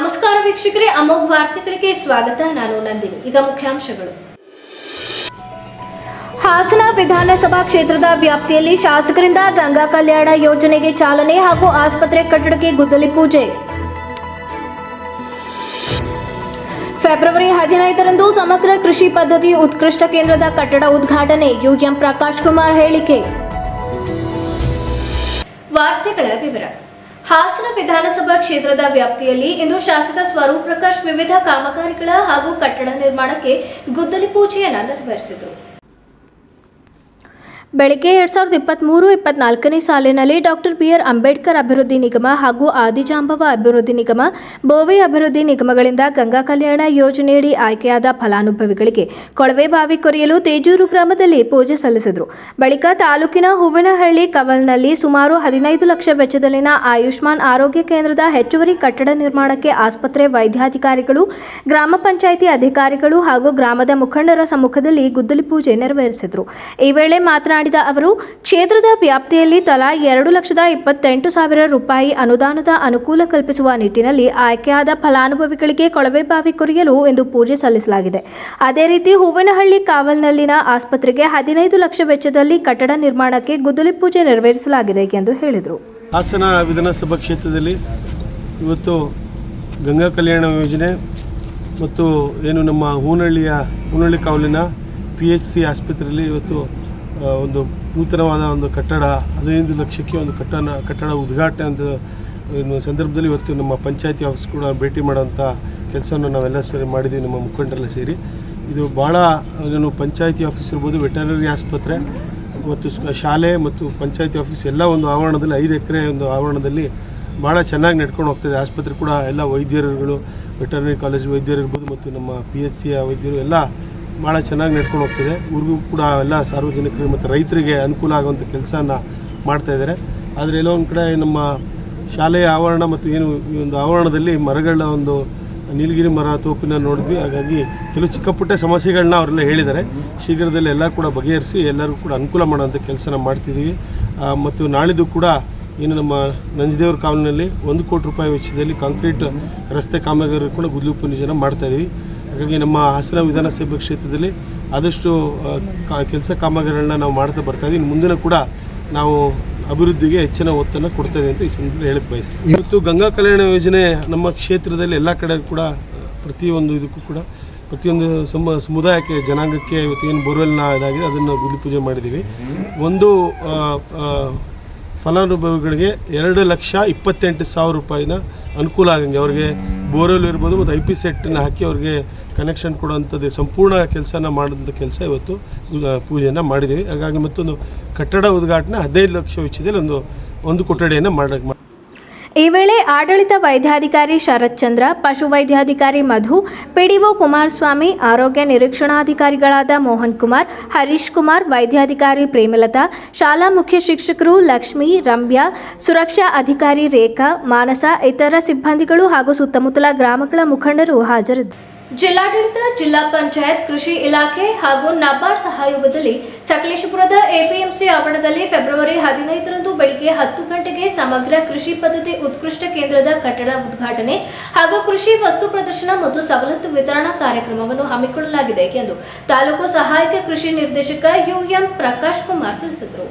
ನಮಸ್ಕಾರ ವೀಕ್ಷಕರೇ, ಅಮೋಘ ವಾರ್ತೆಗಳಿಗೆ ಸ್ವಾಗತ. ನಾನು ನಂದಿನಿ. ಈಗ ಮುಖ್ಯಾಂಶಗಳು. ಹಾಸನ ವಿಧಾನಸಭಾ ಕ್ಷೇತ್ರದ ವ್ಯಾಪ್ತಿಯಲ್ಲಿ ಶಾಸಕರಿಂದ ಗಂಗಾ ಕಲ್ಯಾಣ ಯೋಜನೆಗೆ ಚಾಲನೆ ಹಾಗೂ ಆಸ್ಪತ್ರೆ ಕಟ್ಟಡಕ್ಕೆ ಗುದ್ದಲಿ ಪೂಜೆ. ಫೆಬ್ರವರಿ ಹದಿನೈದರಂದು ಸಮಗ್ರ ಕೃಷಿ ಪದ್ಧತಿ ಉತ್ಕೃಷ್ಟ ಕೇಂದ್ರದ ಕಟ್ಟಡ ಉದ್ಘಾಟನೆ. ಯುಎಂ ಪ್ರಕಾಶ್ ಕುಮಾರ್ ಹೇಳಿಕೆ. ವಾರ್ತೆಗಳ ವಿವರ. ಹಾಸನ ವಿಧಾನಸಭಾ ಕ್ಷೇತ್ರದ ವ್ಯಾಪ್ತಿಯಲ್ಲಿ ಇಂದು ಶಾಸಕ ಸ್ವರೂಪ್ ಪ್ರಕಾಶ್ ವಿವಿಧ ಕಾಮಗಾರಿಗಳ ಹಾಗೂ ಕಟ್ಟಡ ನಿರ್ಮಾಣಕ್ಕೆ ಗುದ್ದಲಿ ಪೂಜೆಯನ್ನು ನೆರವೇರಿಸಿದರು. ಬೆಳಗ್ಗೆ ಎರಡ್ ಸಾವಿರದ ಇಪ್ಪತ್ತ್ಮೂರು ಇಪ್ಪತ್ನಾಲ್ಕನೇ ಸಾಲಿನಲ್ಲಿ ಡಾಕ್ಟರ್ ಬಿ ಆರ್ ಅಂಬೇಡ್ಕರ್ ಅಭಿವೃದ್ಧಿ ನಿಗಮ ಹಾಗೂ ಆದಿಜಾಂಬವ ಅಭಿವೃದ್ಧಿ ನಿಗಮ, ಬೋವೆ ಅಭಿವೃದ್ಧಿ ನಿಗಮಗಳಿಂದ ಗಂಗಾ ಕಲ್ಯಾಣ ಯೋಜನೆಯಡಿ ಆಯ್ಕೆಯಾದ ಫಲಾನುಭವಿಗಳಿಗೆ ಕೊಳವೆ ಬಾವಿ ಕೊರೆಯಲು ತೇಜೂರು ಗ್ರಾಮದಲ್ಲಿ ಪೂಜೆ ಸಲ್ಲಿಸಿದರು. ಬಳಿಕ ತಾಲೂಕಿನ ಹೂವಿನಹಳ್ಳಿ ಕವಲ್ನಲ್ಲಿ ಸುಮಾರು ಹದಿನೈದು ಲಕ್ಷ ವೆಚ್ಚದಲ್ಲಿನ ಆಯುಷ್ಮಾನ್ ಆರೋಗ್ಯ ಕೇಂದ್ರದ ಹೆಚ್ಚುವರಿ ಕಟ್ಟಡ ನಿರ್ಮಾಣಕ್ಕೆ ಆಸ್ಪತ್ರೆ ವೈದ್ಯಾಧಿಕಾರಿಗಳು, ಗ್ರಾಮ ಪಂಚಾಯಿತಿ ಅಧಿಕಾರಿಗಳು ಹಾಗೂ ಗ್ರಾಮದ ಮುಖಂಡರ ಸಮ್ಮುಖದಲ್ಲಿ ಗುದ್ದಲಿ ಪೂಜೆ ನೆರವೇರಿಸಿದರು. ಈ ವೇಳೆ ಮಾತನಾಡಿದ ಅವರು, ಕ್ಷೇತ್ರದ ವ್ಯಾಪ್ತಿಯಲ್ಲಿ ತಲಾ ಎರಡು ಲಕ್ಷದ ಇಪ್ಪತ್ತೆಂಟು ಸಾವಿರ ರೂಪಾಯಿ ಅನುದಾನದ ಅನುಕೂಲ ಕಲ್ಪಿಸುವ ನಿಟ್ಟಿನಲ್ಲಿ ಆಯ್ಕೆಯಾದ ಫಲಾನುಭವಿಗಳಿಗೆ ಕೊಳವೆ ಬಾವಿ ಕೊರೆಯಲು ಎಂದು ಪೂಜೆ ಸಲ್ಲಿಸಲಾಗಿದೆ. ಅದೇ ರೀತಿ ಹೂವಿನಹಳ್ಳಿ ಕಾವಲ್ನಲ್ಲಿನ ಆಸ್ಪತ್ರೆಗೆ ಹದಿನೈದು ಲಕ್ಷ ವೆಚ್ಚದಲ್ಲಿ ಕಟ್ಟಡ ನಿರ್ಮಾಣಕ್ಕೆ ಗುದ್ದಲಿ ಪೂಜೆ ನೆರವೇರಿಸಲಾಗಿದೆ ಎಂದು ಹೇಳಿದರು. ಹಾಸನ ವಿಧಾನಸಭಾ ಕ್ಷೇತ್ರದಲ್ಲಿ ಇವತ್ತು ಗಂಗಾ ಕಲ್ಯಾಣ ಯೋಜನೆ ಮತ್ತು ಏನು ನಮ್ಮ ಹೂನಹಳ್ಳಿಯ ಹೂನಹಳ್ಳಿ ಕಾವಲಿನ ಪಿ ಎಚ್ ಸಿ ಆಸ್ಪತ್ರೆಯಲ್ಲಿ ಇವತ್ತು ಒಂದು ನೂತನವಾದ ಒಂದು ಕಟ್ಟಡ, ಹದಿನೈದು ಲಕ್ಷಕ್ಕೆ ಒಂದು ಕಟ್ಟಡ ಕಟ್ಟಡ ಉದ್ಘಾಟನೆ ಅಂತ, ಇನ್ನು ಸಂದರ್ಭದಲ್ಲಿ ಇವತ್ತು ನಮ್ಮ ಪಂಚಾಯತಿ ಆಫೀಸ್ ಕೂಡ ಭೇಟಿ ಮಾಡೋಂಥ ಕೆಲಸವನ್ನು ನಾವೆಲ್ಲ ಸೇರಿ ಮಾಡಿದ್ದೀವಿ, ನಮ್ಮ ಮುಖಂಡರೆಲ್ಲ ಸೇರಿ. ಇದು ಭಾಳ ಏನು ಪಂಚಾಯತಿ ಆಫೀಸ್ ಇರ್ಬೋದು, ವೆಟರ್ನರಿ ಆಸ್ಪತ್ರೆ, ಮತ್ತು ಶಾಲೆ ಮತ್ತು ಪಂಚಾಯತಿ ಆಫೀಸ್ ಎಲ್ಲ ಒಂದು ಆವರಣದಲ್ಲಿ, ಐದು ಎಕರೆ ಒಂದು ಆವರಣದಲ್ಲಿ ಭಾಳ ಚೆನ್ನಾಗಿ ನಡ್ಕೊಂಡು ಹೋಗ್ತದೆ. ಆಸ್ಪತ್ರೆ ಕೂಡ ಎಲ್ಲ ವೈದ್ಯರುಗಳು, ವೆಟರ್ನರಿ ಕಾಲೇಜ್ ವೈದ್ಯರು ಇರ್ಬೋದು, ಮತ್ತು ನಮ್ಮ ಪಿ ಎಚ್ ಸಿಯ ವೈದ್ಯರು ಎಲ್ಲ ಭಾಳ ಚೆನ್ನಾಗಿ ನಡ್ಕೊಂಡು ಹೋಗ್ತಿದೆ. ಊರಿಗೂ ಕೂಡ ಎಲ್ಲ ಸಾರ್ವಜನಿಕರಿಗೆ ಮತ್ತು ರೈತರಿಗೆ ಅನುಕೂಲ ಆಗುವಂಥ ಕೆಲಸನ ಮಾಡ್ತಾ ಇದ್ದಾರೆ. ಆದರೆ ಎಲ್ಲೋ ಒಂದು ಕಡೆ ನಮ್ಮ ಶಾಲೆಯ ಆವರಣ ಮತ್ತು ಏನು ಈ ಒಂದು ಆವರಣದಲ್ಲಿ ಮರಗಳ ಒಂದು ನೀಲಗಿರಿ ಮರ ತೋಪಿನ ನೋಡಿದ್ವಿ. ಹಾಗಾಗಿ ಕೆಲವು ಚಿಕ್ಕ ಪುಟ್ಟ ಸಮಸ್ಯೆಗಳನ್ನ ಅವರೆಲ್ಲ ಹೇಳಿದ್ದಾರೆ. ಶೀಘ್ರದಲ್ಲಿ ಎಲ್ಲ ಕೂಡ ಬಗೆಹರಿಸಿ ಎಲ್ಲರಿಗೂ ಕೂಡ ಅನುಕೂಲ ಮಾಡೋಂಥ ಕೆಲಸನ ಮಾಡ್ತಿದ್ದೀವಿ. ಮತ್ತು ನಾಳಿದ್ದು ಕೂಡ ಏನು ನಮ್ಮ ನಂಜದೇವ್ರ ಕಾವಲಿನಲ್ಲಿ ಒಂದು ಕೋಟಿ ರೂಪಾಯಿ ವೆಚ್ಚದಲ್ಲಿ ಕಾಂಕ್ರೀಟ್ ರಸ್ತೆ ಕಾಮಗಾರಿ ಕೂಡ ಗುದ್ಲು ಪೂಜೆನ ಮಾಡ್ತಾ ಇದ್ದೀವಿ ಹಾಗಾಗಿ ನಮ್ಮ ಹಾಸನ ವಿಧಾನಸಭೆ ಕ್ಷೇತ್ರದಲ್ಲಿ ಆದಷ್ಟು ಕೆಲಸ ಕಾಮಗಾರಿಗಳನ್ನ ನಾವು ಮಾಡ್ತಾ ಬರ್ತಾ ಇದ್ದೀವಿ. ಮುಂದಿನ ಕೂಡ ನಾವು ಅಭಿವೃದ್ಧಿಗೆ ಹೆಚ್ಚಿನ ಒತ್ತನ್ನು ಕೊಡ್ತಾ ಇದೆ ಅಂತ ಈ ಸಂದರ್ಭದಲ್ಲಿ ಹೇಳಕ್ಕೆ ಬಯಸ್ತೀನಿ. ಇವತ್ತು ಗಂಗಾ ಕಲ್ಯಾಣ ಯೋಜನೆ ನಮ್ಮ ಕ್ಷೇತ್ರದಲ್ಲಿ ಎಲ್ಲ ಕಡೆ ಕೂಡ, ಪ್ರತಿಯೊಂದು ಇದಕ್ಕೂ ಕೂಡ, ಪ್ರತಿಯೊಂದು ಸಮ, ಸಮುದಾಯಕ್ಕೆ, ಜನಾಂಗಕ್ಕೆ ಇವತ್ತು ಏನು ಬೋರ್ವೆಲ್ನ ಇದಾಗಿದೆ, ಅದನ್ನು ಗುಡಿ ಪೂಜೆ ಮಾಡಿದ್ದೀವಿ. ಒಂದು ಫಲಾನುಭವಿಗಳಿಗೆ ಎರಡು ಲಕ್ಷ ಇಪ್ಪತ್ತೆಂಟು ಸಾವಿರ ರೂಪಾಯಿನ ಅನುಕೂಲ ಆಗಂಗೆ ಅವ್ರಿಗೆ ಬೋರ್ವೆಲ್ ಇರ್ಬೋದು ಮತ್ತು ಐ ಪಿ ಸೆಟ್ಟನ್ನ ಹಾಕಿ ಅವ್ರಿಗೆ ಕನೆಕ್ಷನ್ ಕೊಡುವಂಥದ್ದು, ಸಂಪೂರ್ಣ ಕೆಲಸನ ಮಾಡಿದಂಥ ಕೆಲಸ ಇವತ್ತು ಪೂಜೆಯನ್ನು ಮಾಡಿದ್ದೀವಿ. ಹಾಗಾಗಿ ಮತ್ತೊಂದು ಕಟ್ಟಡ ಉದ್ಘಾಟನೆ ಹದಿನೈದು ಲಕ್ಷ ವೆಚ್ಚದಲ್ಲಿ ಒಂದು ಒಂದು ಕೊಠಡಿಯನ್ನು ಮಾಡಕ್ಕೆ ಈ ವೇಳೆ ಆಡಳಿತ ವೈದ್ಯಾಧಿಕಾರಿ ಶರತ್ಚಂದ್ರ ಪಶುವೈದ್ಯಾಧಿಕಾರಿ ಪಶು ವೈದ್ಯಾಧಿಕಾರಿ ಮಧು, ಪಿಡಿಒ ಕುಮಾರಸ್ವಾಮಿ, ಆರೋಗ್ಯ ನಿರೀಕ್ಷಣಾಧಿಕಾರಿಗಳಾದ ಮೋಹನ್ ಕುಮಾರ್, ಹರೀಶ್ ಕುಮಾರ್, ವೈದ್ಯಾಧಿಕಾರಿ ಪ್ರೇಮಲತಾ, ಶಾಲಾ ಮುಖ್ಯ ಶಿಕ್ಷಕರು ಲಕ್ಷ್ಮಿ ರಮ್ಯಾ ಸುರಕ್ಷಾ ಅಧಿಕಾರಿ ರೇಖಾ, ಮಾನಸ, ಇತರ ಸಿಬ್ಬಂದಿಗಳು ಹಾಗೂ ಸುತ್ತಮುತ್ತಲ ಗ್ರಾಮಗಳ ಮುಖಂಡರು ಹಾಜರಿದ್ದರು ಜಿಲ್ಲಾಡಳಿತ, ಜಿಲ್ಲಾ ಪಂಚಾಯತ್, ಕೃಷಿ ಇಲಾಖೆ ಹಾಗೂ ನಬಾರ್ಡ್ ಸಹಯೋಗದಲ್ಲಿ ಸಕಲೇಶಪುರದ ಎಪಿಎಂಸಿ ಆವರಣದಲ್ಲಿ ಫೆಬ್ರವರಿ ಹದಿನೈದರಂದು ಬೆಳಿಗ್ಗೆ ಹತ್ತು ಗಂಟೆಗೆ ಸಮಗ್ರ ಕೃಷಿ ಪದ್ಧತಿ ಉತ್ಕೃಷ್ಟ ಕೇಂದ್ರದ ಕಟ್ಟಡ ಉದ್ಘಾಟನೆ ಹಾಗೂ ಕೃಷಿ ವಸ್ತು ಪ್ರದರ್ಶನ ಮತ್ತು ಸವಲತ್ತು ವಿತರಣಾ ಕಾರ್ಯಕ್ರಮವನ್ನು ಹಮ್ಮಿಕೊಳ್ಳಲಾಗಿದೆ ಎಂದು ತಾಲೂಕು ಸಹಾಯಕ ಕೃಷಿ ನಿರ್ದೇಶಕ ಯುಎಂ ಪ್ರಕಾಶ್ ಕುಮಾರ್ ತಿಳಿಸಿದರು.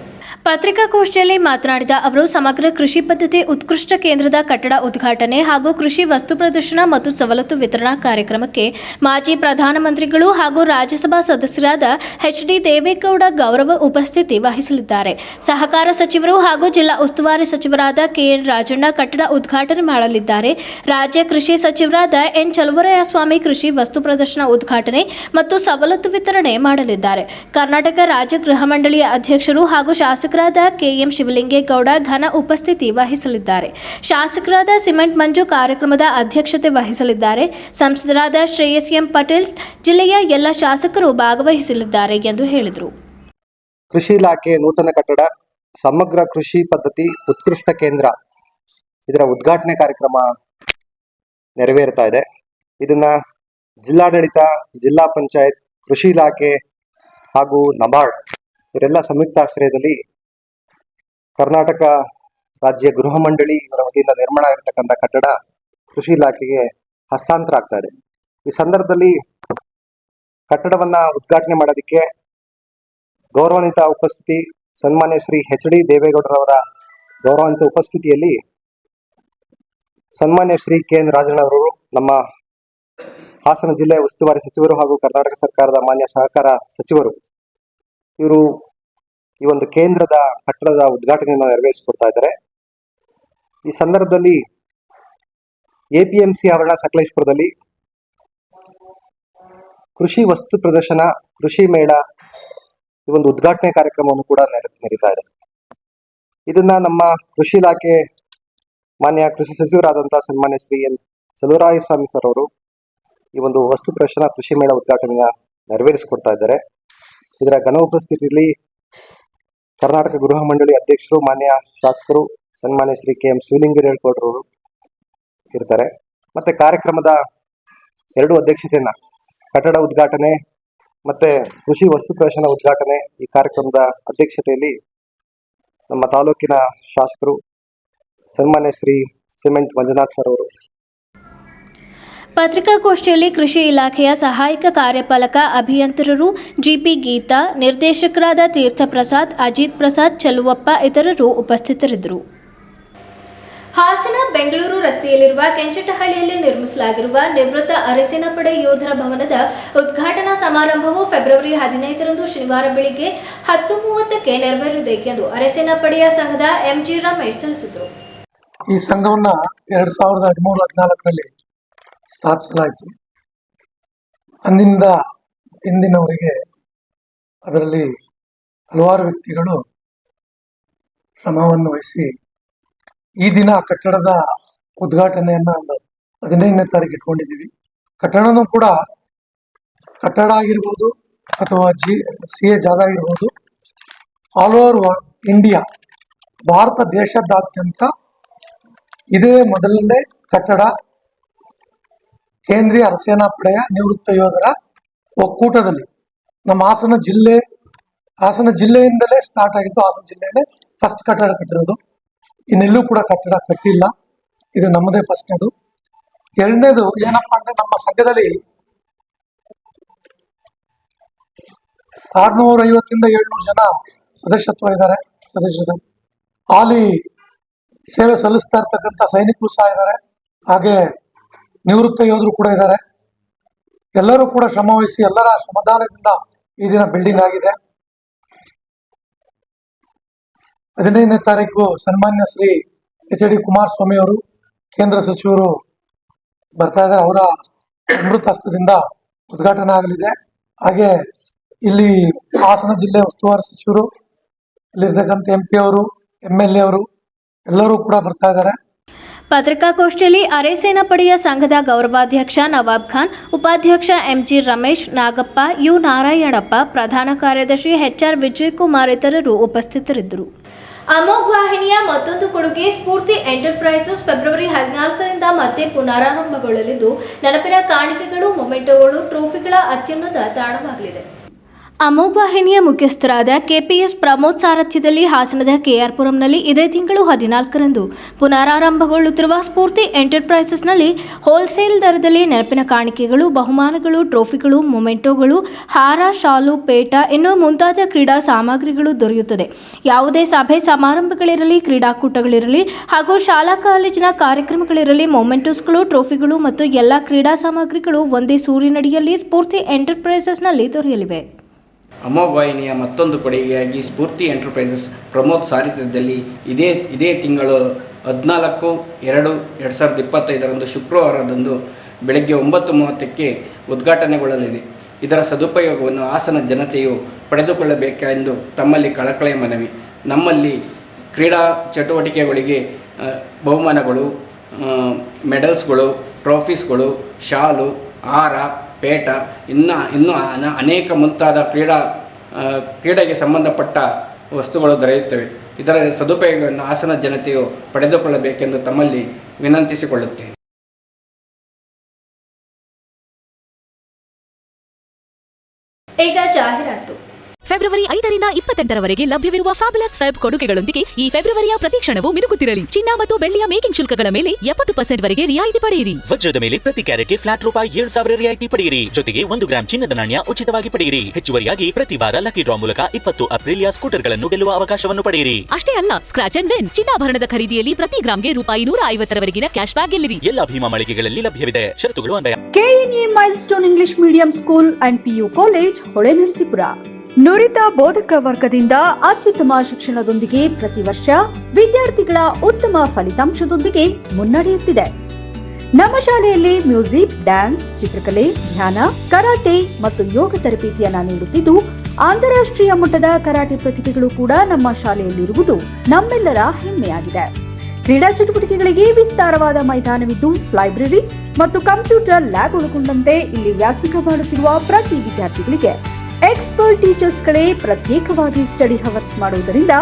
ಪತ್ರಿಕಾಗೋಷ್ಠಿಯಲ್ಲಿ ಮಾತನಾಡಿದ ಅವರು, ಸಮಗ್ರ ಕೃಷಿ ಪದ್ಧತಿ ಉತ್ಕೃಷ್ಟ ಕೇಂದ್ರದ ಕಟ್ಟಡ ಉದ್ಘಾಟನೆ ಹಾಗೂ ಕೃಷಿ ವಸ್ತು ಪ್ರದರ್ಶನ ಮತ್ತು ಸವಲತ್ತು ವಿತರಣಾ ಕಾರ್ಯಕ್ರಮಕ್ಕೆ ಮಾಜಿ ಪ್ರಧಾನಮಂತ್ರಿಗಳು ಹಾಗೂ ರಾಜ್ಯಸಭಾ ಸದಸ್ಯರಾದ ಎಚ್ ಡಿ ದೇವೇಗೌಡ ಗೌರವ ಉಪಸ್ಥಿತಿ ವಹಿಸಲಿದ್ದಾರೆ. ಸಹಕಾರ ಸಚಿವರು ಹಾಗೂ ಜಿಲ್ಲಾ ಉಸ್ತುವಾರಿ ಸಚಿವರಾದ ಕೆಎನ್ ರಾಜಣ್ಣ ಕಟ್ಟಡ ಉದ್ಘಾಟನೆ ಮಾಡಲಿದ್ದಾರೆ. ರಾಜ್ಯ ಕೃಷಿ ಸಚಿವರಾದ ಎನ್ ಚಲುವರಾಯಸ್ವಾಮಿ ಕೃಷಿ ವಸ್ತು ಪ್ರದರ್ಶನ ಉದ್ಘಾಟನೆ ಮತ್ತು ಸವಲತ್ತು ವಿತರಣೆ ಮಾಡಲಿದ್ದಾರೆ. ಕರ್ನಾಟಕ ರಾಜ್ಯ ಗೃಹ ಮಂಡಳಿಯ ಅಧ್ಯಕ್ಷರು ಹಾಗೂ ಶಾಸಕರಾದ ಕೆಎಂ ಶಿವಲಿಂಗೇಗೌಡ ಘನ ಉಪಸ್ಥಿತಿ ವಹಿಸಲಿದ್ದಾರೆ. ಶಾಸಕರಾದ ಸಿಮೆಂಟ್ ಮಂಜು ಕಾರ್ಯಕ್ರಮದ ಅಧ್ಯಕ್ಷತೆ ವಹಿಸಲಿದ್ದಾರೆ. ಸಂಸದರಾದ ಶ್ರೇಯಸ್ ಎಂ ಪಟೇಲ್ ಜಿಲ್ಲೆಯ ಎಲ್ಲ ಶಾಸಕರು ಭಾಗವಹಿಸಲಿದ್ದಾರೆ ಎಂದು ಹೇಳಿದರು. ಕೃಷಿ ಇಲಾಖೆ ನೂತನ ಕಟ್ಟಡ, ಸಮಗ್ರ ಕೃಷಿ ಪದ್ಧತಿ, ಉತ್ಕೃಷ್ಟ ಕೇಂದ್ರ ಇದರ ಉದ್ಘಾಟನೆ ಕಾರ್ಯಕ್ರಮ ನೆರವೇರ್ತಾ ಇದೆ. ಇದನ್ನ ಜಿಲ್ಲಾಡಳಿತ, ಜಿಲ್ಲಾ ಪಂಚಾಯತ್, ಕೃಷಿ ಇಲಾಖೆ ಹಾಗೂ ನಬಾರ್ಡ್ ಇವರೆಲ್ಲ ಸಂಯುಕ್ತಾಶ್ರಯದಲ್ಲಿ ಕರ್ನಾಟಕ ರಾಜ್ಯ ಗೃಹ ಮಂಡಳಿ ಇವರ ವತಿಯಿಂದ ನಿರ್ಮಾಣ ಆಗಿರ್ತಕ್ಕಂಥ ಕಟ್ಟಡ ಕೃಷಿ ಇಲಾಖೆಗೆ ಹಸ್ತಾಂತರ ಆಗ್ತಾ ಇದೆ. ಈ ಸಂದರ್ಭದಲ್ಲಿ ಕಟ್ಟಡವನ್ನ ಉದ್ಘಾಟನೆ ಮಾಡೋದಕ್ಕೆ ಗೌರವಾನ್ವಿತ ಉಪಸ್ಥಿತಿ ಸನ್ಮಾನ್ಯ ಶ್ರೀ ಎಚ್ ಡಿ ದೇವೇಗೌಡರವರ ಗೌರವಾನ್ವಿತ ಉಪಸ್ಥಿತಿಯಲ್ಲಿ ಸನ್ಮಾನ್ಯ ಶ್ರೀ ಕೆ ಎನ್ ರಾಜಣ್ಣವರು ನಮ್ಮ ಹಾಸನ ಜಿಲ್ಲೆ ಉಸ್ತುವಾರಿ ಸಚಿವರು ಹಾಗೂ ಕರ್ನಾಟಕ ಸರ್ಕಾರದ ಮಾನ್ಯ ಸಹಕಾರ ಸಚಿವರು, ಇವರು ಈ ಒಂದು ಕೇಂದ್ರದ ಕಟ್ಟಡದ ಉದ್ಘಾಟನೆಯನ್ನು ನೆರವೇರಿಸಿಕೊಡ್ತಾ ಇದ್ದಾರೆ. ಈ ಸಂದರ್ಭದಲ್ಲಿ ಎಪಿಎಂಸಿ ಆವರಣ ಸಕಲೇಶ್ಪುರದಲ್ಲಿ ಕೃಷಿ ವಸ್ತು ಪ್ರದರ್ಶನ, ಕೃಷಿ ಮೇಳ, ಈ ಒಂದು ಉದ್ಘಾಟನೆ ಕಾರ್ಯಕ್ರಮವನ್ನು ಕೂಡ ನಡೀತಾ ಇದೆ. ಇದನ್ನ ನಮ್ಮ ಕೃಷಿ ಇಲಾಖೆ ಮಾನ್ಯ ಕೃಷಿ ಸಚಿವರಾದಂತಹ ಸನ್ಮಾನ್ಯ ಶ್ರೀ ಎನ್. ಚಲುವರಾಯ ಸ್ವಾಮಿ ಸರ್ ಅವರು ಈ ಒಂದು ವಸ್ತು ಪ್ರದರ್ಶನ, ಕೃಷಿ ಮೇಳ ಉದ್ಘಾಟನೆಯ ನೆರವೇರಿಸಿಕೊಡ್ತಾ ಇದ್ದಾರೆ. ಇದರ ಘನ ಉಪಸ್ಥಿತಿಯಲ್ಲಿ ಕರ್ನಾಟಕ ಗೃಹ ಮಂಡಳಿ ಅಧ್ಯಕ್ಷರು, ಮಾನ್ಯ ಶಾಸಕರು, ಸನ್ಮಾನ್ಯ ಶ್ರೀ ಕೆ ಎಂ ಶಿವಲಿಂಗೇಗೌಡರವರು ಇರ್ತಾರೆ. ಮತ್ತೆ ಕಾರ್ಯಕ್ರಮದ ಎರಡು ಅಧ್ಯಕ್ಷತೆಯನ್ನ ಕಟ್ಟಡ ಉದ್ಘಾಟನೆ ಮತ್ತೆ ಕೃಷಿ ವಸ್ತು ಪ್ರದರ್ಶನ ಉದ್ಘಾಟನೆ ಈ ಕಾರ್ಯಕ್ರಮದ ಅಧ್ಯಕ್ಷತೆಯಲ್ಲಿ ನಮ್ಮ ತಾಲೂಕಿನ ಶಾಸಕರು ಸನ್ಮಾನ್ಯ ಶ್ರೀ ಸಿಮೆಂಟ್ ಮಂಜುನಾಥ್ ಸರ್ ಅವರು. ಪತ್ರಿಕಾಗೋಷ್ಠಿಯಲ್ಲಿ ಕೃಷಿ ಇಲಾಖೆಯ ಸಹಾಯಕ ಕಾರ್ಯಪಾಲಕ ಅಭಿಯಂತರರು ಜಿಪಿ ಗೀತಾ, ನಿರ್ದೇಶಕರಾದ ತೀರ್ಥ ಪ್ರಸಾದ್ ಅಜಿತ್ ಪ್ರಸಾದ್, ಚಲುವಪ್ಪ ಇತರರು ಉಪಸ್ಥಿತರಿದ್ದರು. ಹಾಸನ ಬೆಂಗಳೂರು ರಸ್ತೆಯಲ್ಲಿರುವ ಕೆಂಚಟಹಳ್ಳಿಯಲ್ಲಿ ನಿರ್ಮಿಸಲಾಗಿರುವ ನಿವೃತ್ತ ಅರಸಿನ ಯೋಧರ ಭವನದ ಉದ್ಘಾಟನಾ ಸಮಾರಂಭವು ಫೆಬ್ರವರಿ ಹದಿನೈದರಂದು ಶನಿವಾರ ಬೆಳಿಗ್ಗೆ ಹತ್ತು ಮೂವತ್ತಕ್ಕೆ ನೆರವೇರಿದೆ ಎಂದು ಅರಸಿನ ಪಡೆಯ ಸಂಘದ ಎಂಜಿ ರಮೇಶ್ ತಿಳಿಸಿದರು. ಈ ಸಂಘವನ್ನು ಎರಡ್ ಸಾವಿರದ ಹದಿಮೂರು ಹದಿನಾಲ್ಕರಲ್ಲಿ ಸ್ಥಾಪಿಸಲಾಯಿತು. ಅಂದಿನಿಂದ ಇಂದಿನವರೆಗೆ ಅದರಲ್ಲಿ ಹಲವಾರು ವ್ಯಕ್ತಿಗಳು ಶ್ರಮವನ್ನು ವಹಿಸಿ ಈ ದಿನ ಕಟ್ಟಡದ ಉದ್ಘಾಟನೆಯನ್ನ ಒಂದು ಹದಿನೈದನೇ ತಾರೀಕು ಇಟ್ಕೊಂಡಿದ್ದೀವಿ. ಕಟ್ಟಡನೂ ಕೂಡ ಕಟ್ಟಡ ಆಗಿರ್ಬೋದು ಅಥವಾ ಜಿ ಸಿ ಎ ಜಾಗ ಆಗಿರ್ಬೋದು. ಆಲ್ ಓವರ್ ಇಂಡಿಯಾ ಭಾರತ ದೇಶದಾದ್ಯಂತ ಇದೇ ಮೊದಲನೇ ಕಟ್ಟಡ ಕೇಂದ್ರೀಯ ಅರಸೇನಾ ಪಡೆಯ ನಿವೃತ್ತ ಯೋಧರ ಒಕ್ಕೂಟದಲ್ಲಿ. ನಮ್ಮ ಹಾಸನ ಜಿಲ್ಲೆ, ಹಾಸನ ಜಿಲ್ಲೆಯಿಂದಲೇ ಸ್ಟಾರ್ಟ್ ಆಗಿದ್ದು ಹಾಸನ ಜಿಲ್ಲೆಯಲ್ಲೇ ಫಸ್ಟ್ ಕಟ್ಟಡ ಕಟ್ಟಿರೋದು. ಇನ್ನೆಲ್ಲೂ ಕೂಡ ಕಟ್ಟಡ ಕಟ್ಟಿಲ್ಲ. ಇದು ನಮ್ಮದೇ ಫಸ್ಟ್ ಅದು. ಎರಡನೇದು ಏನಪ್ಪಾ ಅಂದ್ರೆ ನಮ್ಮ ಸಂಘದಲ್ಲಿ ಆರ್ನೂರ ಐವತ್ತರಿಂದ ಏಳ್ನೂರು ಜನ ಸದಸ್ಯತ್ವ ಇದ್ದಾರೆ ಸದಸ್ಯರು. ಹಾಲಿ ಸೇವೆ ಸಲ್ಲಿಸ್ತಾ ಇರ್ತಕ್ಕಂಥ ಸೈನಿಕರು ಸಹ ಇದ್ದಾರೆ ಹಾಗೆ ನಿವೃತ್ತ ಯೋಧರು ಕೂಡ ಇದ್ದಾರೆ ಎಲ್ಲರೂ ಕೂಡ ಶ್ರಮವಹಿಸಿ ಎಲ್ಲರ ಶ್ರಮದಾನದಿಂದ ಈ ದಿನ ಬಿಲ್ಡಿಂಗ್ ಆಗಿದೆ. ಹದಿನೈದನೇ ತಾರೀಕು ಸನ್ಮಾನ್ಯ ಶ್ರೀ ಎಚ್ ಡಿ ಕುಮಾರಸ್ವಾಮಿ ಅವರು, ಕೇಂದ್ರ ಸಚಿವರು ಬರ್ತಾ ಇದ್ದಾರೆ ಅವರ ಅಮೃತ ಹಸ್ತದಿಂದ ಉದ್ಘಾಟನೆ ಆಗಲಿದೆ. ಹಾಗೆ ಇಲ್ಲಿ ಹಾಸನ ಜಿಲ್ಲೆ ಉಸ್ತುವಾರಿ ಸಚಿವರು ಇಲ್ಲಿರ್ತಕ್ಕಂಥ ಎಂ ಪಿ ಅವರು ಎಂ ಎಲ್ ಎ ಅವರು ಎಲ್ಲರೂ ಕೂಡ ಬರ್ತಾ ಇದ್ದಾರೆ. ಪತ್ರಿಕಾಗೋಷ್ಠಿಯಲ್ಲಿ ಅರೆಸೇನಾ ಪಡೆಯ ಸಂಘದ ಗೌರವಾಧ್ಯಕ್ಷ ನವಾಬ್ ಖಾನ್, ಉಪಾಧ್ಯಕ್ಷ ಎಂಜಿ ರಮೇಶ್, ನಾಗಪ್ಪ, ಯು ನಾರಾಯಣಪ್ಪ, ಪ್ರಧಾನ ಕಾರ್ಯದರ್ಶಿ ಎಚ್ಆರ್ ವಿಜಯಕುಮಾರ್ ಇತರರು ಉಪಸ್ಥಿತರಿದ್ದರು. ಅಮೋಘ್ ವಾಹಿನಿಯ ಮತ್ತೊಂದು ಕೊಡುಗೆ ಸ್ಫೂರ್ತಿ ಎಂಟರ್ಪ್ರೈಸಸ್ ಫೆಬ್ರವರಿ ಹದಿನಾಲ್ಕರಿಂದ ಮತ್ತೆ ಪುನರಾರಂಭಗೊಳ್ಳಲಿದ್ದು ನೆನಪಿನ ಕಾಣಿಕೆಗಳು, ಮೊಮೆಂಟೋಗಳು, ಟ್ರೋಫಿಗಳ ಅತ್ಯುನ್ನತ ತಾಣವಾಗಲಿದೆ. ಅಮೋಘ್ ವಾಹಿನಿಯ ಮುಖ್ಯಸ್ಥರಾದ ಕೆಪಿಎಸ್ ಪ್ರಮೋದ್ ಸಾರಥ್ಯದಲ್ಲಿ ಹಾಸನದ ಕೆಆರ್ಪುರಂನಲ್ಲಿ ಇದೇ ತಿಂಗಳು ಹದಿನಾಲ್ಕರಂದು ಪುನರಾರಂಭಗೊಳ್ಳುತ್ತಿರುವ ಸ್ಫೂರ್ತಿ ಎಂಟರ್ಪ್ರೈಸಸ್ನಲ್ಲಿ ಹೋಲ್ಸೇಲ್ ದರದಲ್ಲಿ ನೆನಪಿನ ಕಾಣಿಕೆಗಳು, ಬಹುಮಾನಗಳು, ಟ್ರೋಫಿಗಳು, ಮೊಮೆಂಟೋಗಳು, ಹಾರ, ಶಾಲು, ಪೇಟ, ಇನ್ನು ಮುಂತಾದ ಕ್ರೀಡಾ ಸಾಮಗ್ರಿಗಳು ದೊರೆಯುತ್ತದೆ. ಯಾವುದೇ ಸಭೆ ಸಮಾರಂಭಗಳಿರಲಿ, ಕ್ರೀಡಾಕೂಟಗಳಿರಲಿ ಹಾಗೂ ಶಾಲಾ ಕಾಲೇಜಿನ ಕಾರ್ಯಕ್ರಮಗಳಿರಲಿ, ಮೊಮೆಂಟೋಸ್ಗಳು, ಟ್ರೋಫಿಗಳು ಮತ್ತು ಎಲ್ಲ ಕ್ರೀಡಾ ಸಾಮಗ್ರಿಗಳು ಒಂದೇ ಸೂರಿನಡಿಯಲ್ಲಿ ಸ್ಫೂರ್ತಿ ಎಂಟರ್ಪ್ರೈಸಸ್ನಲ್ಲಿ ದೊರೆಯಲಿವೆ. ಅಮೋಘ್ ವಾಹಿನಿಯ ಮತ್ತೊಂದು ಕೊಡುಗೆಯಾಗಿ ಸ್ಫೂರ್ತಿ ಎಂಟರ್ಪ್ರೈಸಸ್ ಪ್ರಮೋದ್ ಸಾರಿತ್ಯದಲ್ಲಿ ಇದೇ ಇದೇ ತಿಂಗಳು ಹದಿನಾಲ್ಕು, ಎರಡು ಎರಡು ಸಾವಿರದ ಇಪ್ಪತ್ತೈದರಂದು ಶುಕ್ರವಾರದಂದು ಬೆಳಗ್ಗೆ ಒಂಬತ್ತು ಮೂವತ್ತಕ್ಕೆ ಉದ್ಘಾಟನೆಗೊಳ್ಳಲಿದೆ. ಇದರ ಸದುಪಯೋಗವನ್ನು ಹಾಸನ ಜನತೆಯು ಪಡೆದುಕೊಳ್ಳಬೇಕೆಂದು ತಮ್ಮಲ್ಲಿ ಕಳಕಳೆ ಮನವಿ. ನಮ್ಮಲ್ಲಿ ಕ್ರೀಡಾ ಚಟುವಟಿಕೆಗಳಿಗೆ ಬಹುಮಾನಗಳು ಮೆಡಲ್ಸ್ಗಳು, ಟ್ರೋಫೀಸ್ಗಳು, ಶಾಲು, ಹಾರ ಪೇಟ, ಇನ್ನು, ಇನ್ನೂ ಅನ- ಅನೇಕ ಮುಂತಾದ ಕ್ರೀಡಾ ಕ್ರೀಡೆಗೆ ಸಂಬಂಧಪಟ್ಟ ವಸ್ತುಗಳು ದೊರೆಯುತ್ತವೆ. ಇದರ ಸದುಪಯೋಗವನ್ನು ಹಾಸನ ಜನತೆಯು ಪಡೆದುಕೊಳ್ಳಬೇಕೆಂದು ತಮ್ಮಲ್ಲಿ ವಿನಂತಿಸಿಕೊಳ್ಳುತ್ತೇನೆ. ಈಗ ಜಾಹೀರಾತು. ಫೆಬ್ರವರಿ ಐದರಿಂದ ಇಪ್ಪತ್ತೆಂಟರವರೆಗೆ ಲಭ್ಯವಿರುವ ಫ್ಯಾಬುಲಸ್ ಫ್ಯಾಬ್ ಕೊಡುಗೆಗಳೊಂದಿಗೆ ಈ ಫೆಬ್ರವರಿಯ ಪ್ರತಿ ಕ್ಷಣವೂ ಮಿನುಗುತ್ತಿರಲಿ. ಚಿನ್ನ ಮತ್ತು ಬೆಳ್ಳಿಯ ಮೇಕಿಂಗ್ ಶುಲ್ಕಗಳ ಮೇಲೆ ಎಪ್ಪತ್ತು ಪರ್ಸೆಂಟ್ ವರೆಗೆ ರಿಯಾಯಿತಿ ಪಡೆಯಿರಿ. ವಜ್ರದ ಮೇಲೆ ಪ್ರತಿ ಕ್ಯಾರೆಟ್ಗೆ ಫ್ಲಾಟ್ ರೂಪಾಯಿ ಏಳು ಸಾವಿರ ರಿಯಾಯಿತಿ ಪಡೆಯಿರಿ. ಜೊತೆಗೆ ಒಂದು ಗ್ರಾಂ ಚಿನ್ನದ ನಾಣ್ಯ ಉಚಿತವಾಗಿ ಪಡೆಯಿರಿ. ಹೆಚ್ಚುವರಿಯಾಗಿ ಪ್ರತಿ ವಾರ ಲಕ್ಕಿ ಡ್ರಾ ಮೂಲಕ ಇಪ್ಪತ್ತು ಅಪ್ರಿಲಿಯ ಸ್ಕೂಟರ್ಗಳನ್ನು ಗೆಲ್ಲುವ ಅವಕಾಶವನ್ನು ಪಡೆಯಿರಿ. ಅಷ್ಟೇ ಅಲ್ಲ ಸ್ಕ್ರಾಚ್ ಅಂಡ್ ವಿನ್ ಚಿನ್ನಾಭರಣದ ಖರೀದಿಯಲ್ಲಿ ಪ್ರತಿ ಗ್ರಾಮ್ಗೆ ರೂಪಾಯಿ ನೂರ ಐವತ್ತರವರೆಗಿನ ಕ್ಯಾಶ್ ಬ್ಯಾಕ್ ಗೆಲ್ಲಿರಿ. ಎಲ್ಲ ಭೀಮಾ ಮಳಿಗೆಗಳಲ್ಲಿ ಲಭ್ಯವಿದೆ. ಷರತ್ತುಗಳು K milestone English medium school and PU college Holenarasipura ನುರಿತ ಬೋಧಕ ವರ್ಗದಿಂದ ಅತ್ಯುತ್ತಮ ಶಿಕ್ಷಣದೊಂದಿಗೆ ಪ್ರತಿ ವರ್ಷ ವಿದ್ಯಾರ್ಥಿಗಳ ಉತ್ತಮ ಫಲಿತಾಂಶದೊಂದಿಗೆ ಮುನ್ನಡೆಯುತ್ತಿದೆ. ನಮ್ಮ ಶಾಲೆಯಲ್ಲಿ ಮ್ಯೂಸಿಕ್, ಡ್ಯಾನ್ಸ್, ಚಿತ್ರಕಲೆ, ಧ್ಯಾನ, ಕರಾಟೆ ಮತ್ತು ಯೋಗ ತರಬೇತಿಯನ್ನ ನೀಡುತ್ತಿದ್ದು, ಅಂತಾರಾಷ್ಟ್ರೀಯ ಮಟ್ಟದ ಕರಾಟೆ ಪ್ರತಿಭೆಗಳು ಕೂಡ ನಮ್ಮ ಶಾಲೆಯಲ್ಲಿರುವುದು ನಮ್ಮೆಲ್ಲರ ಹೆಮ್ಮೆಯಾಗಿದೆ. ಕ್ರೀಡಾ ಚಟುವಟಿಕೆಗಳಿಗೆ ವಿಸ್ತಾರವಾದ ಮೈದಾನವಿದ್ದು, ಲೈಬ್ರರಿ ಮತ್ತು ಕಂಪ್ಯೂಟರ್ ಲ್ಯಾಬ್ ಒಳಗೊಂಡಂತೆ ಇಲ್ಲಿ ವ್ಯಾಸಂಗ ಮಾಡುತ್ತಿರುವ ಪ್ರತಿ ವಿದ್ಯಾರ್ಥಿಗಳಿಗೆ ಎಕ್ಸ್ಪರ್ಟ್ ಟೀಚರ್ಸ್ಗಳೇ ಪ್ರತ್ಯೇಕವಾಗಿ ಸ್ಟಡಿ ಹವರ್ಸ್ ಮಾಡುವುದರಿಂದ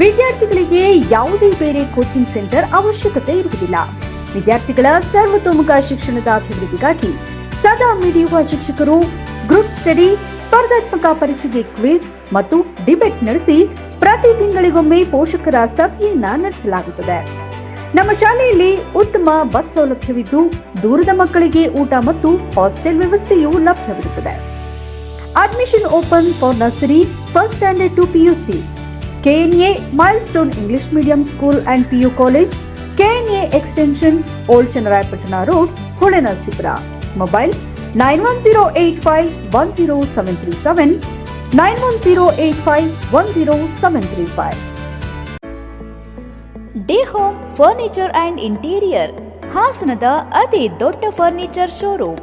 ವಿದ್ಯಾರ್ಥಿಗಳಿಗೆ ಯಾವುದೇ ಬೇರೆ ಕೋಚಿಂಗ್ ಸೆಂಟರ್ ಅವಶ್ಯಕತೆ ಇರುವುದಿಲ್ಲ. ವಿದ್ಯಾರ್ಥಿಗಳ ಸರ್ವತೋಮುಖ ಶಿಕ್ಷಣದ ಅಭಿವೃದ್ಧಿಗಾಗಿ ಸದಾ ಮಿಡಿಯುವ ಶಿಕ್ಷಕರು ಗ್ರೂಪ್ ಸ್ಟಡಿ ಸ್ಪರ್ಧಾತ್ಮಕ ಪರೀಕ್ಷೆಗೆ ಕ್ವಿಜ್ ಮತ್ತು ಡಿಬೇಟ್ ನಡೆಸಿ ಪ್ರತಿ ತಿಂಗಳಿಗೊಮ್ಮೆ ಪೋಷಕರ ಸಭೆಯನ್ನ ನಡೆಸಲಾಗುತ್ತದೆ. ನಮ್ಮ ಶಾಲೆಯಲ್ಲಿ ಉತ್ತಮ ಬಸ್ ಸೌಲಭ್ಯವಿದ್ದು ದೂರದ ಮಕ್ಕಳಿಗೆ ಊಟ ಮತ್ತು ಹಾಸ್ಟೆಲ್ ವ್ಯವಸ್ಥೆಯೂ ಲಭ್ಯವಿರುತ್ತದೆ. Admission open for nursery first standard to PUC KNA milestone English medium school and PU college KNA extension old Channarayapatna road Holenarasipura mobile nine one zero eight five one zero seven three seven nine one zero eight five one zero seven three five D home furniture and interior ಹಾಸನದ ಅತಿ ದೊಡ್ಡ furniture showroom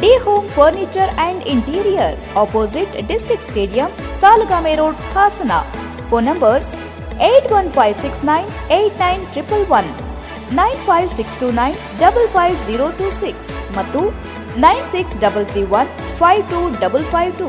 D home furniture and interior opposite district stadium Salagame road Hassan phone numbers eight one five six nine eight nine triple one nine five six two nine double five zero two six ಮತ್ತು nine six double three one five two double five two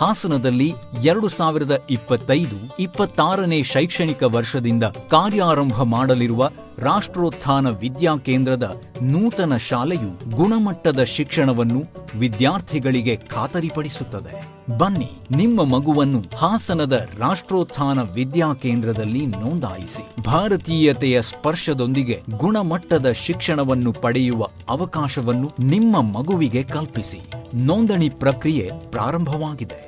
ಹಾಸನದಲ್ಲಿ ಎರಡು ಸಾವಿರದ ಇಪ್ಪತ್ತೈದು, ಇಪ್ಪತ್ತಾರನೇ ಶೈಕ್ಷಣಿಕ ವರ್ಷದಿಂದ ಕಾರ್ಯಾರಂಭ ಮಾಡಲಿರುವ ರಾಷ್ಟ್ರೋತ್ಥಾನ ವಿದ್ಯಾ ಕೇಂದ್ರದ ನೂತನ ಶಾಲೆಯು ಗುಣಮಟ್ಟದ ಶಿಕ್ಷಣವನ್ನು ವಿದ್ಯಾರ್ಥಿಗಳಿಗೆ ಖಾತರಿಪಡಿಸುತ್ತದೆ. ಬನ್ನಿ, ನಿಮ್ಮ ಮಗುವನ್ನು ಹಾಸನದ ರಾಷ್ಟ್ರೋತ್ಥಾನ ವಿದ್ಯಾ ಕೇಂದ್ರದಲ್ಲಿ ನೋಂದಾಯಿಸಿ. ಭಾರತೀಯತೆಯ ಸ್ಪರ್ಶದೊಂದಿಗೆ ಗುಣಮಟ್ಟದ ಶಿಕ್ಷಣವನ್ನು ಪಡೆಯುವ ಅವಕಾಶವನ್ನು ನಿಮ್ಮ ಮಗುವಿಗೆ ಕಲ್ಪಿಸಿ. ನೋಂದಣಿ ಪ್ರಕ್ರಿಯೆ ಪ್ರಾರಂಭವಾಗಿದೆ.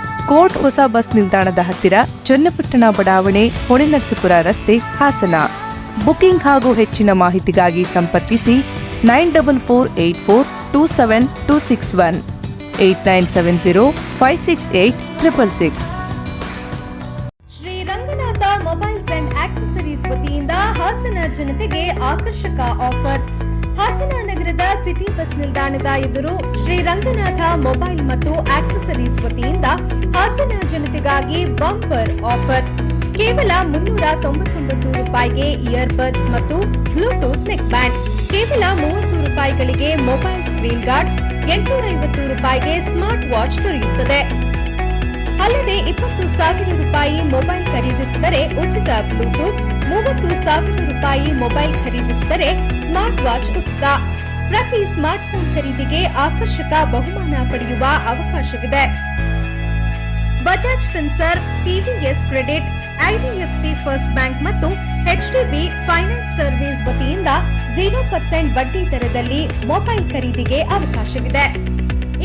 ಕೋರ್ಟ್ ಹೊಸ ಬಸ್ ನಿಲ್ದಾಣದ ಹತ್ತಿರ ಚನ್ನಪಟ್ಟಣ ಬಡಾವಣೆ ಹೊಳೆನರಸೀಪುರ ರಸ್ತೆ ಹಾಸನ. ಬುಕಿಂಗ್ ಹಾಗೂ ಹೆಚ್ಚಿನ ಮಾಹಿತಿಗಾಗಿ ಸಂಪರ್ಕಿಸಿ nine double four eight four two seven two six one, eight nine seven zero five six eight triple six. Shri Ranganatha mobiles and accessories ವತಿಯಿಂದ ಹಾಸನ ಜನತೆಗೆ ಆಕರ್ಷಕ ಆಫರ್ಸ್. ಹಾಸನ ನಗರದ ಸಿಟಿ ಬಸ್ ನಿಲ್ದಾಣದ ಎದುರು ಶ್ರೀ ರಂಗನಾಥ ಮೊಬೈಲ್ ಮತ್ತು ಆಕ್ಸೆಸರೀಸ್ ವತಿಯಿಂದ ಹಾಸನ ಜನತೆಗಾಗಿ ಬಂಪರ್ ಆಫರ್. ಕೇವಲ ಮುನ್ನೂರ ತೊಂಬತ್ತೊಂಬತ್ತು ರೂಪಾಯಿಗೆ ಇಯರ್ಬಡ್ಸ್ ಮತ್ತು ಬ್ಲೂಟೂತ್ ನೆಕ್ ಬ್ಯಾಂಡ್. ಕೇವಲ ಮೂವತ್ತು ರೂಪಾಯಿಗಳಿಗೆ ಮೊಬೈಲ್ ಸ್ಕ್ರೀನ್ ಗಾರ್ಡ್ಸ್ ಎಂಟುನೂರ ಐವತ್ತು ರೂಪಾಯಿಗೆ ಸ್ಮಾರ್ಟ್ ವಾಚ್ ದೊರೆಯುತ್ತದೆ. ಅಲ್ಲದೆ ಇಪ್ಪತ್ತು ಸಾವಿರ ರೂಪಾಯಿ ಮೊಬೈಲ್ ಖರೀದಿಸಿದರೆ ಉಚಿತ ಬ್ಲೂಟೂತ್ ಮೂವತ್ತು ಸಾವಿರ ರೂಪಾಯಿ ಮೊಬೈಲ್ ಖರೀದಿಸಿದರೆ ಸ್ಮಾರ್ಟ್ ವಾಚ್ ಉಚಿತ. ಪ್ರತಿ ಸ್ಮಾರ್ಟ್ಫೋನ್ ಖರೀದಿಗೆ ಆಕರ್ಷಕ ಬಹುಮಾನ ಪಡೆಯುವ ಅವಕಾಶವಿದೆ. Bajaj Finserv TVS credit IDFC first bank ಮತ್ತು ಎಚ್ಡಿಬಿ ಫೈನಾನ್ಸ್ ಸರ್ವಿಸ್ ವತಿಯಿಂದ ಜೀರೋ ಪರ್ಸೆಂಟ್ ಬಡ್ಡಿ ದರದಲ್ಲಿ ಮೊಬೈಲ್ ಖರೀದಿಗೆ ಅವಕಾಶವಿದೆ.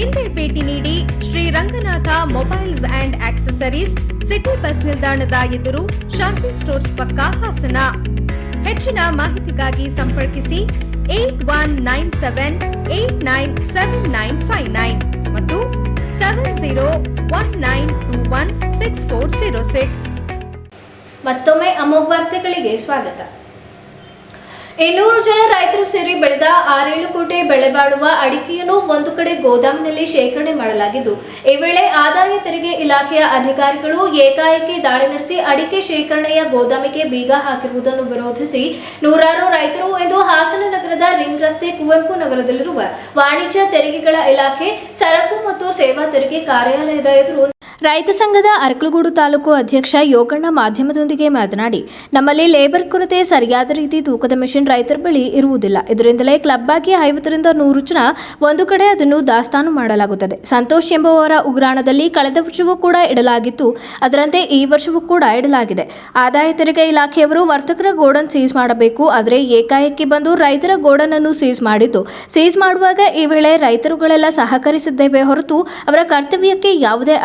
ಇಂದೇ ಭೇಟಿ ನೀಡಿ Shri Ranganatha mobiles and accessories city bus ನಿಲ್ದಾಣದ ಎದುರು ಶಾಂತಿ ಸ್ಟೋರ್ಸ್ ಪಕ್ಕ ಹಾಸನ. ಹೆಚ್ಚಿನ ಮಾಹಿತಿಗಾಗಿ ಸಂಪರ್ಕಿಸಿ eight one nine seven eight nine seven nine five nine ಮತ್ತು seven zero one nine two one six four zero six. ಮತ್ತೊಮ್ಮೆ ಅಮೋಘ ವಾರ್ತೆಗಳಿಗೆ ಸ್ವಾಗತ. ಇನ್ನೂರು ಜನ ರೈತರು ಸೇರಿ ಬೆಳೆದ ಆರೇಳು ಕೋಟಿ ಬೆಳೆ ಬಾಳುವ ಅಡಿಕೆಯನ್ನು ಒಂದು ಕಡೆ ಗೋದಾಮಿನಲ್ಲಿ ಶೇಖರಣೆ ಮಾಡಲಾಗಿದ್ದು, ಈ ವೇಳೆ ಆದಾಯ ತೆರಿಗೆ ಇಲಾಖೆಯ ಅಧಿಕಾರಿಗಳು ಏಕಾಏಕಿ ದಾಳಿ ನಡೆಸಿ ಅಡಿಕೆ ಶೇಖರಣೆಯ ಗೋದಾಮಿಗೆ ಬೀಗ ಹಾಕಿರುವುದನ್ನು ವಿರೋಧಿಸಿ ನೂರಾರು ರೈತರು ಇಂದು ಹಾಸನ ನಗರದ ರಿಂಗ್ ರಸ್ತೆ ಕುವೆಂಪು ನಗರದಲ್ಲಿರುವ ವಾಣಿಜ್ಯ ತೆರಿಗೆಗಳ ಇಲಾಖೆ ಸರಕು ಮತ್ತು ಸೇವಾ ತೆರಿಗೆ ಕಾರ್ಯಾಲಯದ ಎದುರು ರೈತ ಸಂಘದ ಅರಕಲಗೂಡು ತಾಲೂಕು ಅಧ್ಯಕ್ಷ ಯೋಗಣ್ಣ ಮಾಧ್ಯಮದೊಂದಿಗೆ ಮಾತನಾಡಿ, ನಮ್ಮಲ್ಲಿ ಲೇಬರ್ ಕೊರತೆ ಸರಿಯಾದ ರೀತಿ ತೂಕದ ಮೆಷಿನ್ ರೈತರ ಬಳಿ ಇರುವುದಿಲ್ಲ. ಇದರಿಂದಲೇ ಕ್ಲಬ್ ಆಗಿ ಐವತ್ತರಿಂದ ನೂರು ಜನ ಒಂದು ಕಡೆ ಅದನ್ನು ದಾಸ್ತಾನು ಮಾಡಲಾಗುತ್ತದೆ. ಸಂತೋಷ್ ಎಂಬುವವರ ಉಗ್ರಾಣದಲ್ಲಿ ಕಳೆದ ವರ್ಷವೂ ಕೂಡ ಇಡಲಾಗಿತ್ತು. ಅದರಂತೆ ಈ ವರ್ಷವೂ ಕೂಡ ಇಡಲಾಗಿದೆ. ಆದಾಯ ತೆರಿಗೆ ಇಲಾಖೆಯವರು ವರ್ತಕರ ಗೋಡನ್ ಸೀಸ್ ಮಾಡಬೇಕು. ಆದರೆ ಏಕಾಏಕಿ ಬಂದು ರೈತರ ಗೋಡನ್ ಅನ್ನು ಸೀಸ್ ಮಾಡಿದ್ದು. ಸೀಸ್ ಮಾಡುವಾಗ ಈ ವೇಳೆ ರೈತರುಗಳೆಲ್ಲ ಸಹಕರಿಸಿದ್ದೇವೆ ಹೊರತು ಅವರ ಕರ್ತವ್ಯಕ್ಕೆ ಯಾವುದೇ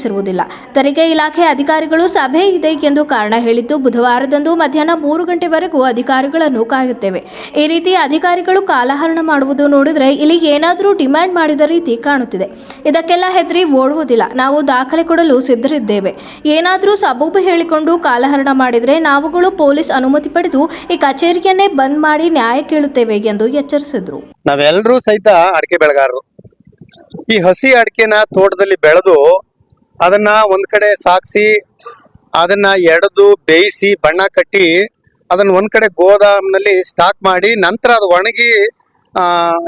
ಅಡ್ಡಿಪಡಿಸಿರುವುದಿಲ್ಲ ತೆರಿಗೆ ಇಲಾಖೆ ಅಧಿಕಾರಿಗಳು ಸಭೆ ಇದೆ ಎಂದು ಕಾರಣ ಹೇಳಿದ್ದು, ಬುಧವಾರದಂದು ಮಧ್ಯಾಹ್ನ ಮೂರು ಗಂಟೆವರೆಗೂ ಅಧಿಕಾರಿಗಳನ್ನು ಕಾಯುತ್ತೇವೆ ಈ ರೀತಿ ಅಧಿಕಾರಿಗಳು ಕಾಲಹರಣ ಮಾಡುವುದು ನೋಡಿದರೆ ಇಲ್ಲಿ ಏನಾದರೂ ಡಿಮ್ಯಾಂಡ್ ಮಾಡಿದ ರೀತಿ ಕಾಣುತ್ತಿದೆ. ಇದಕ್ಕೆಲ್ಲ ಹೆದರಿ ಓಡುವುದಿಲ್ಲ. ನಾವು ದಾಖಲೆ ಕೊಡಲು ಸಿದ್ಧರಿದ್ದೇವೆ. ಏನಾದರೂ ಸಬೂಬು ಹೇಳಿಕೊಂಡು ಕಾಲಹರಣ ಮಾಡಿದರೆ ನಾವುಗಳು ಪೊಲೀಸ್ ಅನುಮತಿ ಪಡೆದು ಈ ಕಚೇರಿಯನ್ನೇ ಬಂದ್ ಮಾಡಿ ನ್ಯಾಯ ಕೇಳುತ್ತೇವೆ ಎಂದು ಎಚ್ಚರಿಸಿದರು. ನಾವೆಲ್ಲರೂ ಸಹಿತ ಅಡಿಕೆ ಬೆಳೆಗಾರರು. ಈ ಹಸಿ ಅಡಿಕೆನ ತೋಟದಲ್ಲಿ ಬೆಳೆದು ಅದನ್ನ ಒಂದ್ ಕಡೆ ಸಾಕ್ಸಿ, ಅದನ್ನ ಎಡದು ಬೇಯಿಸಿ ಬಣ್ಣ ಕಟ್ಟಿ, ಅದನ್ನ ಒಂದ್ ಕಡೆ ಗೋದಾಮ್ನಲ್ಲಿ ಸ್ಟಾಕ್ ಮಾಡಿ, ನಂತರ ಅದು ಒಣಗಿ, ಆ,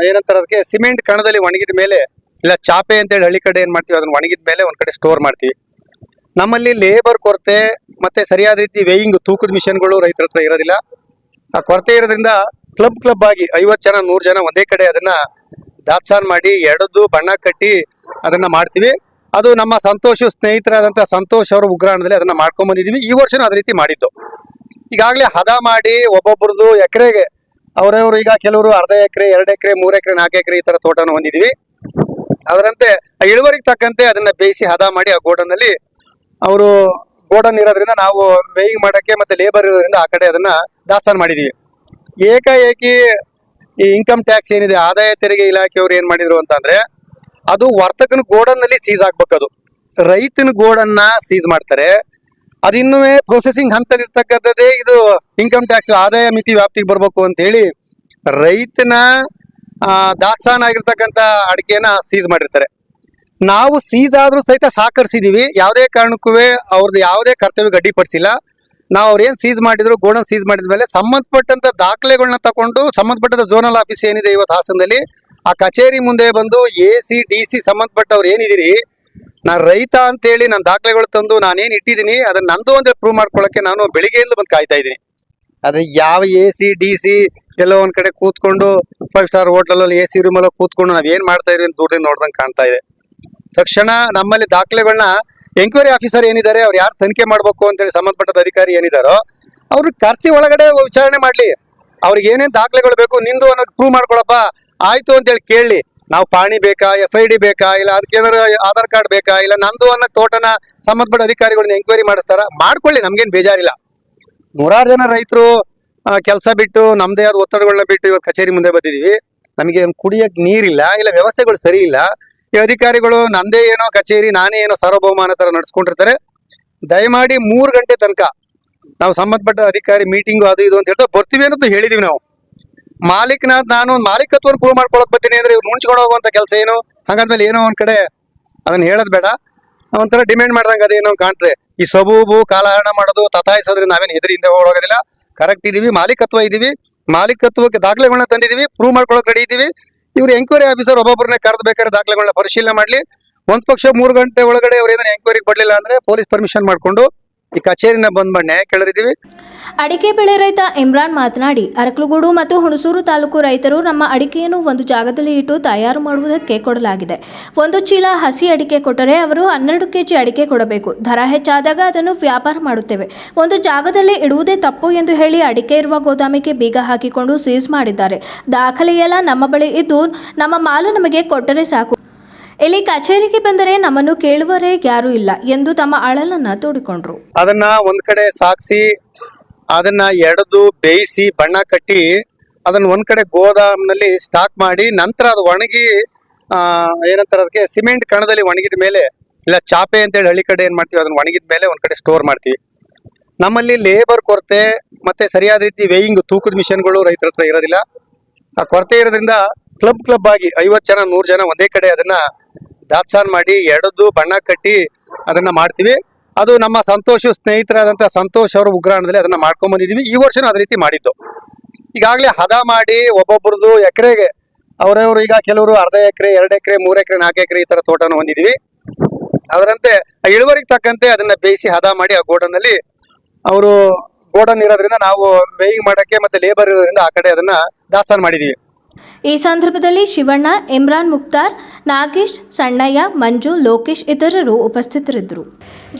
ಏನಂತಾರೆ ಅದಕ್ಕೆ ಸಿಮೆಂಟ್ ಕಣದಲ್ಲಿ ಒಣಗಿದ ಮೇಲೆ, ಇಲ್ಲ ಚಾಪೆ ಅಂತೇಳಿ ಹಳ್ಳಿ ಕಡೆ ಏನ್ ಮಾಡ್ತೀವಿ, ಅದನ್ನ ಒಣಗಿದ ಮೇಲೆ ಒಂದ್ ಕಡೆ ಸ್ಟೋರ್ ಮಾಡ್ತೀವಿ. ನಮ್ಮಲ್ಲಿ ಲೇಬರ್ ಕೊರತೆ, ಮತ್ತೆ ಸರಿಯಾದ ರೀತಿ ವೇಯಿಂಗ್ ತೂಕದ ಮಿಷನ್ಗಳು ರೈತರ ಹತ್ರ ಇರೋದಿಲ್ಲ. ಆ ಕೊರತೆ ಇರೋದ್ರಿಂದ ಕ್ಲಬ್ ಕ್ಲಬ್ ಆಗಿ ಐವತ್ತು ಜನ, ನೂರು ಜನ ಒಂದೇ ಕಡೆ ಅದನ್ನ ದಾತ್ಸಾನ್ ಮಾಡಿ ಎಡದು ಬಣ್ಣ ಕಟ್ಟಿ ಅದನ್ನ ಮಾಡ್ತೀವಿ. ಅದು ನಮ್ಮ ಸಂತೋಷ ಸ್ನೇಹಿತರಾದಂಥ ಸಂತೋಷ್ ಅವರ ಉಗ್ರಾಣದಲ್ಲಿ ಅದನ್ನ ಮಾಡ್ಕೊಂಡ್ ಬಂದಿದೀವಿ. ಈ ವರ್ಷನೂ ಅದೇ ರೀತಿ ಮಾಡಿದ್ದು. ಈಗಾಗಲೇ ಹದ ಮಾಡಿ ಒಬ್ಬೊಬ್ರದ್ದು ಎಕರೆಗೆ, ಅವರವರು ಈಗ ಕೆಲವರು ಅರ್ಧ ಎಕರೆ, ಎರಡು ಎಕರೆ, ಮೂರು ಎಕರೆ, ನಾಲ್ಕು ಎಕರೆ ಈ ತರ ತೋಟನ ಹೊಂದಿದೀವಿ. ಅದರಂತೆ ಇಳುವರಿಗೆ ತಕ್ಕಂತೆ ಅದನ್ನ ಬೇಯಿಸಿ ಹದ ಮಾಡಿ ಆ ಗೋಡನ್ನಲ್ಲಿ ಅವರು ಗೋಡನ್ ಇರೋದ್ರಿಂದ ನಾವು ವೇಯಿಂಗ್ ಮಾಡೋಕ್ಕೆ ಮತ್ತೆ ಲೇಬರ್ ಇರೋದ್ರಿಂದ ಆ ಕಡೆ ಅದನ್ನ ದಾಸ್ತಾನು ಮಾಡಿದೀವಿ. ಏಕಾಏಕಿ ಈ ಇನ್ಕಮ್ ಟ್ಯಾಕ್ಸ್ ಏನಿದೆ, ಆದಾಯ ತೆರಿಗೆ ಇಲಾಖೆಯವರು ಏನ್ ಮಾಡಿದ್ರು ಅಂತಂದ್ರೆ ಅದು ವರ್ತಕನ ಗೋಡನ್ನಲ್ಲಿ ಸೀಸ್ ಆಗ್ಬೇಕದು ರೈತನ ಗೋಡನ್ನ ಸೀಸ್ ಮಾಡ್ತಾರೆ. ಅದಿನ್ನೂ ಪ್ರೊಸೆಸಿಂಗ್ ಹಂತದಲ್ಲಿರ್ತಕ್ಕಂಥದ್ದೇ ಇದು ಇನ್ಕಮ್ ಟ್ಯಾಕ್ಸ್ ಆದಾಯ ಮಿತಿ ವ್ಯಾಪ್ತಿಗೆ ಬರಬೇಕು ಅಂತ ಹೇಳಿ ರೈತನ ದಾಸ್ತಾನು ಆಗಿರ್ತಕ್ಕಂಥ ಅಡಿಕೆನ ಸೀಸ್ ಮಾಡಿರ್ತಾರೆ. ನಾವು ಸೀಸ್ ಆದ್ರೂ ಸಹಿತ ಸಹಕರಿಸಿದೀವಿ ಯಾವುದೇ ಕಾರಣಕ್ಕೂ ಅವ್ರದ್ದು ಯಾವುದೇ ಕರ್ತವ್ಯ ಗಡ್ಡಿಪಡಿಸಿಲ್ಲ ನಾವು ಅವ್ರೇನು ಸೀಸ್ ಮಾಡಿದ್ರು, ಗೋಡನ್ ಸೀಸ್ ಮಾಡಿದ ಮೇಲೆ ಸಂಬಂಧಪಟ್ಟಂತ ದಾಖಲೆಗಳನ್ನ ತಗೊಂಡು ಸಂಬಂಧಪಟ್ಟಂತ ಝೋನಲ್ ಆಫೀಸ್ ಏನಿದೆ ಇವತ್ತು ಹಾಸನದಲ್ಲಿ ಆ ಕಚೇರಿ ಮುಂದೆ ಬಂದು ಎ ಸಿ, ಡಿ ಸಿ ಸಂಬಂಧಪಟ್ಟವ್ರು ಏನಿದಿರಿ ನಾನು ರೈತ ಅಂತೇಳಿ ನನ್ನ ದಾಖಲೆಗಳು ತಂದು ನಾನೇನು ಇಟ್ಟಿದ್ದೀನಿ, ಅದನ್ನ ನಂದು ಅಂತ ಪ್ರೂವ್ ಮಾಡ್ಕೊಳ್ಳೋಕೆ ನಾನು ಬೆಳಿಗ್ಗೆಯಿಂದ ಬಂದು ಕಾಯ್ತಾ ಇದ್ದೀನಿ. ಆದರೆ ಯಾವ ಎ ಸಿ, ಡಿ ಸಿ ಎಲ್ಲೋ ಒಂದು ಕಡೆ ಕೂತ್ಕೊಂಡು ಫೈವ್ ಸ್ಟಾರ್ ಹೋಟ್ಲಲ್ಲಿ ಎ ಸಿ ರೂಮಲ್ಲಿ ಕೂತ್ಕೊಂಡು ನಾವು ಏನು ಮಾಡ್ತಾ ಇದ್ವಿ ದೂರದಿಂದ ನೋಡ್ದಂಗೆ ಕಾಣ್ತಾ ಇದೆ. ತಕ್ಷಣ ನಮ್ಮಲ್ಲಿ ದಾಖಲೆಗಳನ್ನ ಎಂಕ್ವೈರಿ ಆಫೀಸರ್ ಏನಿದ್ದಾರೆ, ಅವ್ರು ಯಾರು ತನಿಖೆ ಮಾಡ್ಬೇಕು ಅಂತೇಳಿ ಸಂಬಂಧಪಟ್ಟ ಅಧಿಕಾರಿ ಏನಿದಾರೋ ಅವ್ರಿಗೆ ಕರ್ಸಿ ಒಳಗಡೆ ವಿಚಾರಣೆ ಮಾಡ್ಲಿ. ಅವ್ರಿಗೆ ಏನೇನು ದಾಖಲೆಗಳು ಬೇಕು, ನಿಂದು ಅನ್ನೋದು ಪ್ರೂವ್ ಮಾಡ್ಕೊಳಪ್ಪ. ಆಯ್ತು ಅಂತೇಳಿ ಕೇಳಿ. ನಾವು ಪಾಣಿ ಬೇಕಾ ಎಫ್ ಐ ಡಿ ಬೇಕಾ, ಇಲ್ಲ ಅದಕ್ಕೆ ಏನಾದ್ರು ಆಧಾರ್ ಕಾರ್ಡ್ ಬೇಕಾ, ಇಲ್ಲ ನಂದು ಅನ್ನೋ ತೋಟನ ಸಂಬಂಧಪಟ್ಟ ಅಧಿಕಾರಿಗಳನ್ನ ಎಂಕ್ವೈರಿ ಮಾಡಿಸ್ತಾರ? ಮಾಡ್ಕೊಳ್ಳಿ, ನಮ್ಗೇನು ಬೇಜಾರಿಲ್ಲ. ನೂರಾರು ಜನ ರೈತರು ಕೆಲಸ ಬಿಟ್ಟು, ನಮ್ದೇ ಆದ ಒತ್ತಡಗಳನ್ನ ಬಿಟ್ಟು ಇವತ್ತು ಕಚೇರಿ ಮುಂದೆ ಬಂದಿದೀವಿ. ನಮಗೆ ಕುಡಿಯಕ್ಕೆ ಕುಡಿಯಕ್ ನೀರಿಲ್ಲ, ಇಲ್ಲ ವ್ಯವಸ್ಥೆಗಳು ಸರಿ ಇಲ್ಲ. ಈ ಅಧಿಕಾರಿಗಳು ನಂದೇ ಏನೋ ಕಚೇರಿ, ನಾನೇ ಏನೋ ಸಾರ್ವಭೌಮಾನ ಥರ ನಡ್ಸ್ಕೊಂಡಿರ್ತಾರೆ. ದಯಮಾಡಿ ಮೂರು ಗಂಟೆ ತನಕ ನಾವು ಸಂಬಂಧಪಟ್ಟ ಅಧಿಕಾರಿ ಮೀಟಿಂಗು ಅದು ಇದು ಅಂತ ಹೇಳ್ತಾ ಬರ್ತೀವಿ ಅನ್ನೋದು ಹೇಳಿದೀವಿ ನಾವು. ಮಾಲೀಕನ ನಾನು ಮಾಲೀಕತ್ವ ಪ್ರೂವ್ ಮಾಡ್ಕೊಳಕ್ ಬರ್ತೀನಿ ಅಂದ್ರೆ ಇವ್ರು ಮುಂಚ್ಕೊಂಡು ಹೋಗುವಂತ ಕೆಲಸ ಏನು? ಹಂಗಂದ್ಮೇಲೆ ಏನೋ ಒಂದ್ ಕಡೆ ಅದನ್ನ ಹೇಳದ್ ಬೇಡ. ಒಂಥರ ಡಿಮ್ಯಾಂಡ್ ಮಾಡ್ದಂಗ ಅದೇನೋ ಕಾಣ್ತದೆ. ಈ ಸಬೂಬು, ಕಾಲಹರಣ ಮಾಡೋದು ತತಾಯಿಸೋದ್ರೆ ನಾವೇನು ಹೆದರಿಂದ ಹೋಗೋದಿಲ್ಲ. ಕರೆಕ್ಟ್ ಇದೀವಿ, ಮಾಲೀಕತ್ವ ಇದೀವಿ. ಮಾಲೀಕತ್ವಕ್ಕೆ ದಾಖಲೆಗಳನ್ನ ತಂದಿದೀವಿ ಪ್ರೂವ್ ಮಾಡ್ಕೊಳಕ್ ರೆಡಿ ಇದೀವಿ. ಇವ್ರು ಎಂಕ್ವೈರಿ ಆಫೀಸರ್ ಒಬ್ಬೊಬ್ಬರನ್ನ ಕರೆದು ಬೇಕಾದ್ರೆ ದಾಖಲೆಗಳನ್ನ ಪರಿಶೀಲನೆ ಮಾಡ್ಲಿ. ಒಂದ್ ಪಕ್ಷ ಮೂರು ಗಂಟೆ ಒಳಗಡೆ ಅವ್ರು ಏನಾದ್ರು ಎಂಕ್ವೈರಿಗೆ ಬರಲಿಲ್ಲ ಅಂದ್ರೆ ಪೊಲೀಸ್ ಪರ್ಮಿಷನ್ ಮಾಡ್ಕೊಂಡು ಈ ಕಚೇರಿನ ಬಂದ್ ಮಾಡಿ ಕೇಳಿದೀವಿ ಅಡಿಕೆ ಬೆಳೆ ರೈತ ಇಮ್ರಾನ್ ಮಾತನಾಡಿ, ಅರಕಲಗೂಡು ಮತ್ತು ಹುಣಸೂರು ತಾಲೂಕು ರೈತರು ನಮ್ಮ ಅಡಿಕೆಯನ್ನು ಒಂದು ಜಾಗದಲ್ಲಿ ಇಟ್ಟು ತಯಾರು ಮಾಡುವುದಕ್ಕೆ ಕೊಡಲಾಗಿದೆ. ಒಂದು ಚೀಲ ಹಸಿ ಅಡಿಕೆ ಕೊಟ್ಟರೆ ಅವರು ಹನ್ನೆರಡು ಕೆಜಿ ಅಡಿಕೆ ಕೊಡಬೇಕು. ದರ ಹೆಚ್ಚಾದಾಗ ಅದನ್ನು ವ್ಯಾಪಾರ ಮಾಡುತ್ತೇವೆ. ಒಂದು ಜಾಗದಲ್ಲಿ ಇಡುವುದೇ ತಪ್ಪು ಎಂದು ಹೇಳಿ ಅಡಿಕೆ ಇರುವ ಗೋದಾಮಿಗೆ ಬೀಗ ಹಾಕಿಕೊಂಡು ಸೀಸ್ ಮಾಡಿದ್ದಾರೆ. ದಾಖಲೆಯೆಲ್ಲ ನಮ್ಮ ಬಳಿ ಇದ್ದು, ನಮ್ಮ ಮಾಲು ನಮಗೆ ಕೊಟ್ಟರೆ ಸಾಕು. ಇಲ್ಲಿ ಕಚೇರಿಗೆ ಬಂದರೆ ನಮ್ಮನ್ನು ಕೇಳುವರೇ ಯಾರು ಇಲ್ಲ ಎಂದು ತಮ್ಮ ಅಳಲನ್ನ ತೋಡಿಕೊಂಡ್ರು. ಅದನ್ನ ಒಂದ್ ಕಡೆ ಸಾಕ್ಸಿ, ಅದನ್ನ ಎಡದು ಬೇಯಿಸಿ, ಬಣ್ಣ ಕಟ್ಟಿ, ಅದನ್ನ ಒಂದ್ ಕಡೆ ಗೋದಾಮ್ನಲ್ಲಿ ಸ್ಟಾಕ್ ಮಾಡಿ, ನಂತರ ಅದು ಒಣಗಿ, ಆ, ಏನಂತಾರೆ ಅದಕ್ಕೆ ಸಿಮೆಂಟ್ ಕಣದಲ್ಲಿ ಒಣಗಿದ ಮೇಲೆ, ಇಲ್ಲ ಚಾಪೆ ಅಂತೇಳಿ ಹಳ್ಳಿ ಕಡೆ ಏನ್ ಮಾಡ್ತೀವಿ, ಅದನ್ನ ಒಣಗಿದ ಮೇಲೆ ಒಂದ್ ಕಡೆ ಸ್ಟೋರ್ ಮಾಡ್ತೀವಿ. ನಮ್ಮಲ್ಲಿ ಲೇಬರ್ ಕೊರತೆ, ಮತ್ತೆ ಸರಿಯಾದ ರೀತಿ ವೇಯಿಂಗ್ ತೂಕದ ಮಿಷನ್ಗಳು ರೈತರ ಹತ್ರ ಇರೋದಿಲ್ಲ. ಆ ಕೊರತೆ ಇರೋದ್ರಿಂದ ಕ್ಲಬ್ ಕ್ಲಬ್ ಆಗಿ ಐವತ್ತು ಜನ, ನೂರು ಜನ ಒಂದೇ ಕಡೆ ಅದನ್ನ ದಾತ್ಸಾನ್ ಮಾಡಿ ಎರಡದ್ದು ಬಣ್ಣ ಕಟ್ಟಿ ಅದನ್ನ ಮಾಡ್ತೀವಿ. ಅದು ನಮ್ಮ ಸಂತೋಷ ಸ್ನೇಹಿತರಾದಂಥ ಸಂತೋಷ್ ಅವರ ಉಗ್ರಾಣದಲ್ಲಿ ಅದನ್ನ ಮಾಡ್ಕೊಂಡ್ ಬಂದಿದೀವಿ. ಈ ವರ್ಷನೂ ಅದೇ ರೀತಿ ಮಾಡಿದ್ದು. ಈಗಾಗಲೇ ಹದ ಮಾಡಿ ಒಬ್ಬೊಬ್ರದ್ದು ಎಕರೆಗೆ, ಅವರವರು ಈಗ ಕೆಲವರು ಅರ್ಧ ಎಕರೆ, ಎರಡು ಎಕರೆ, ಮೂರು ಎಕರೆ, ನಾಲ್ಕು ಎಕರೆ ಈ ತರ ತೋಟನ ಹೊಂದಿದೀವಿ. ಅದರಂತೆ ಇಳುವರಿಗೆ ತಕ್ಕಂತೆ ಅದನ್ನ ಬೇಯಿಸಿ ಹದ ಮಾಡಿ ಆ ಗೋಡನ್ನಲ್ಲಿ ಅವರು ಗೋಡನ್ ಇರೋದ್ರಿಂದ ನಾವು ವೇಯಿಂಗ್ ಮಾಡಕ್ಕೆ ಮತ್ತೆ ಲೇಬರ್ ಇರೋದ್ರಿಂದ ಆ ಕಡೆ ಅದನ್ನ ದಾಸ್ತಾನು ಮಾಡಿದೀವಿ. ಈ ಸಂದರ್ಭದಲ್ಲಿ ಶಿವಣ್ಣ, ಇಮ್ರಾನ್ ಮುಕ್ತಾರ್ ನಾಗೇಶ್, ಸಣ್ಣಯ್ಯ, ಮಂಜು, ಲೋಕೇಶ್ ಇತರರು ಉಪಸ್ಥಿತರಿದ್ದರು.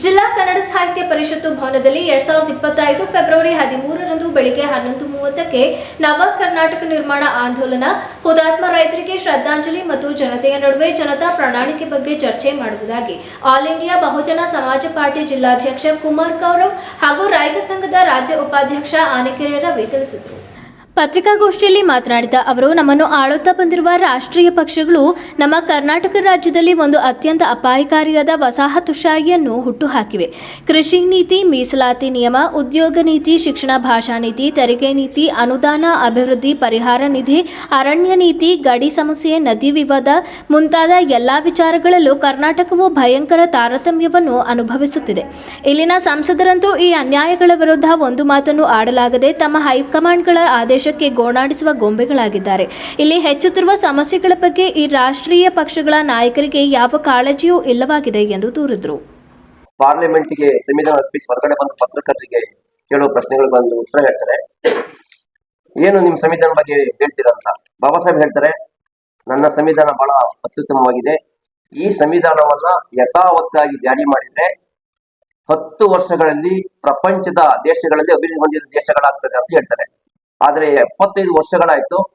ಜಿಲ್ಲಾ ಕನ್ನಡ ಸಾಹಿತ್ಯ ಪರಿಷತ್ತು ಭವನದಲ್ಲಿ ಎರಡ್ ಸಾವಿರದ ಇಪ್ಪತ್ತೈದು ಫೆಬ್ರವರಿ ಹದಿಮೂರರಂದು ಬೆಳಿಗ್ಗೆ ಹನ್ನೊಂದು ಮೂವತ್ತಕ್ಕೆ ನವ ಕರ್ನಾಟಕ ನಿರ್ಮಾಣ ಆಂದೋಲನ, ಹುತಾತ್ಮ ರೈತರಿಗೆ ಶ್ರದ್ಧಾಂಜಲಿ ಮತ್ತು ಜನತೆಯ ನಡುವೆ ಜನತಾ ಪ್ರಣಾಳಿಕೆ ಬಗ್ಗೆ ಚರ್ಚೆ ಮಾಡುವುದಾಗಿ ಆಲ್ ಇಂಡಿಯಾ ಬಹುಜನ ಸಮಾಜ ಪಾರ್ಟಿ ಜಿಲ್ಲಾಧ್ಯಕ್ಷ ಕುಮಾರ್ ಗೌರವ್ ಹಾಗೂ ರೈತ ಸಂಘದ ರಾಜ್ಯ ಉಪಾಧ್ಯಕ್ಷ ಆನೆಕೆರೆ ರವಿ ತಿಳಿಸಿದರು. ಪತ್ರಿಕಾಗೋಷ್ಠಿಯಲ್ಲಿ ಮಾತನಾಡಿದ ಅವರು, ನಮ್ಮನ್ನು ಆಳುತ್ತಾ ಬಂದಿರುವ ರಾಷ್ಟ್ರೀಯ ಪಕ್ಷಗಳು ನಮ್ಮ ಕರ್ನಾಟಕ ರಾಜ್ಯದಲ್ಲಿ ಒಂದು ಅತ್ಯಂತ ಅಪಾಯಕಾರಿಯಾದ ವಸಾಹತುಶಾಹಿಯನ್ನು ಹುಟ್ಟುಹಾಕಿವೆ. ಕೃಷಿ ನೀತಿ, ಮೀಸಲಾತಿ ನಿಯಮ, ಉದ್ಯೋಗ ನೀತಿ, ಶಿಕ್ಷಣ ಭಾಷಾ ನೀತಿ, ತೆರಿಗೆ ನೀತಿ, ಅನುದಾನ ಅಭಿವೃದ್ಧಿ ಪರಿಹಾರ ನಿಧಿ, ಅರಣ್ಯ ನೀತಿ, ಗಡಿ ಸಮಸ್ಯೆ, ನದಿ ವಿವಾದ ಮುಂತಾದ ಎಲ್ಲ ವಿಚಾರಗಳಲ್ಲೂ ಕರ್ನಾಟಕವು ಭಯಂಕರ ತಾರತಮ್ಯವನ್ನು ಅನುಭವಿಸುತ್ತಿದೆ. ಇಲ್ಲಿನ ಸಂಸದರಂತೂ ಈ ಅನ್ಯಾಯಗಳ ವಿರುದ್ಧ ಒಂದು ಮಾತನ್ನು ಆಡಲಾಗದೆ ತಮ್ಮ ಹೈಕಮಾಂಡ್ಗಳ ಆದೇಶಕ್ಕೆ ಗೋಣಾಡಿಸುವ ಗೊಂಬೆಗಳಾಗಿದ್ದಾರೆ. ಇಲ್ಲಿ ಹೆಚ್ಚುತ್ತಿರುವ ಸಮಸ್ಯೆಗಳ ಬಗ್ಗೆ ಈ ರಾಷ್ಟ್ರೀಯ ಪಕ್ಷಗಳ ನಾಯಕರಿಗೆ ಯಾವ ಕಾಳಜಿಯೂ ಇಲ್ಲವಾಗಿದೆ ಎಂದು ದೂರಿದರು. ಪಾರ್ಲಿಮೆಂಟ್ಗೆ ಸಂವಿಧಾನ ಅರ್ಪಿಸಿ ಹೊರಗಡೆ ಬಂದ ಪತ್ರಕರ್ತರಿಗೆ ಕೇಳುವ ಪ್ರಶ್ನೆಗಳು ಬಂದು ಉತ್ತರ ಹೇಳ್ತಾರೆ. ಏನು ನಿಮ್ಮ ಸಂವಿಧಾನ ಬಗ್ಗೆ ಹೇಳ್ತೀರಾ ಅಂತ? ಬಾಬಾ ಸಾಹೇಬ್ ಹೇಳ್ತಾರೆ, ನನ್ನ ಸಂವಿಧಾನ ಬಹಳ ಅತ್ಯುತ್ತಮವಾಗಿದೆ. ಈ ಸಂವಿಧಾನವನ್ನ ಯಥಾವತ್ತಾಗಿ ಜಾರಿ ಮಾಡಿದ್ರೆ ಹತ್ತು ವರ್ಷಗಳಲ್ಲಿ ಪ್ರಪಂಚದ ದೇಶಗಳಲ್ಲಿ ಅಭಿವೃದ್ಧಿ ಹೊಂದಿದ ದೇಶಗಳಾಗ್ತದೆ ಅಂತ ಹೇಳ್ತಾರೆ. ಆದ್ರೆ ಎಪ್ಪತ್ತೈದು ವರ್ಷಗಳಾಯ್ತು,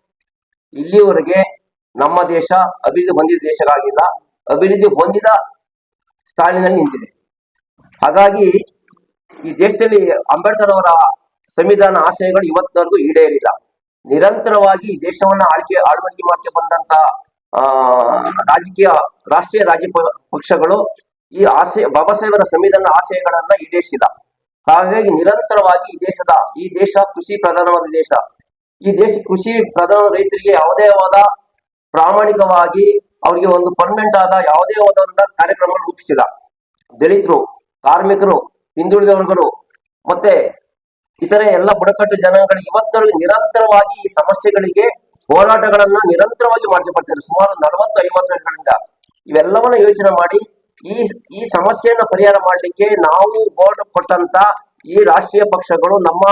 ಇಲ್ಲಿವರೆಗೆ ನಮ್ಮ ದೇಶ ಅಭಿವೃದ್ಧಿ ಹೊಂದಿದ ದೇಶಗಳಾಗಿಲ್ಲ, ಅಭಿವೃದ್ಧಿ ಹೊಂದಿದ ಸ್ಥಾನದಲ್ಲಿ ನಿಂತಿದೆ. ಹಾಗಾಗಿ ಈ ದೇಶದಲ್ಲಿ ಅಂಬೇಡ್ಕರ್ ಅವರ ಸಂವಿಧಾನ ಆಶಯಗಳು ಇವತ್ತಿನವರೆಗೂ ಈಡೇರಿಲ್ಲ. ನಿರಂತರವಾಗಿ ದೇಶವನ್ನ ಆಳ್ಕೆ ಆಳ್ವಡಿಕೆ ಮಾಡ್ಕೆ ಬಂದಂತ, ಆ, ರಾಜಕೀಯ, ರಾಷ್ಟ್ರೀಯ ರಾಜ್ಯ ಪಕ್ಷಗಳು ಈ ಆಶಯ, ಬಾಬಾ ಸಾಹೇಬರ ಸಂವಿಧಾನ ಆಶಯಗಳನ್ನ ಈಡೇರಿಸಿಲ್ಲ. ಹಾಗಾಗಿ ನಿರಂತರವಾಗಿ ಈ ದೇಶದ, ಈ ದೇಶ ಕೃಷಿ ಪ್ರಧಾನವಾದ ದೇಶ. ಈ ದೇಶ ಕೃಷಿ ಪ್ರಧಾನ ರೈತರಿಗೆ ಯಾವುದೇ ಆದ ಪ್ರಾಮಾಣಿಕವಾಗಿ ಅವರಿಗೆ ಒಂದು ಪರ್ಮನೆಂಟ್ ಆದ ಯಾವುದೇ ಒಂದು ಕಾರ್ಯಕ್ರಮ ರೂಪಿಸಿಲ್ಲ. ದಲಿತರು, ಕಾರ್ಮಿಕರು ಹಿಂದುಳಿದ ವರ್ಗರು ಮತ್ತೆ ಇತರೆ ಎಲ್ಲ ಬುಡಕಟ್ಟು ಜನಾಂಗಗಳಿಗೆ ಇವತ್ತರೂ ನಿರಂತರವಾಗಿ ಈ ಸಮಸ್ಯೆಗಳಿಗೆ ಹೋರಾಟಗಳನ್ನ ನಿರಂತರವಾಗಿ ಮಾಡ್ತಾ ಸುಮಾರು ನಲವತ್ತು ಐವತ್ತು ವರ್ಷಗಳಿಂದ ಇವೆಲ್ಲವನ್ನ ಯೋಚನೆ ಮಾಡಿ ಈ ಈ ಸಮಸ್ಯೆಯನ್ನ ಪರಿಹಾರ ಮಾಡಲಿಕ್ಕೆ ನಾವು ಬೋರ್ಡ್ ಕೊಟ್ಟಂತ ಈ ರಾಷ್ಟ್ರೀಯ ಪಕ್ಷಗಳು ನಮ್ಮ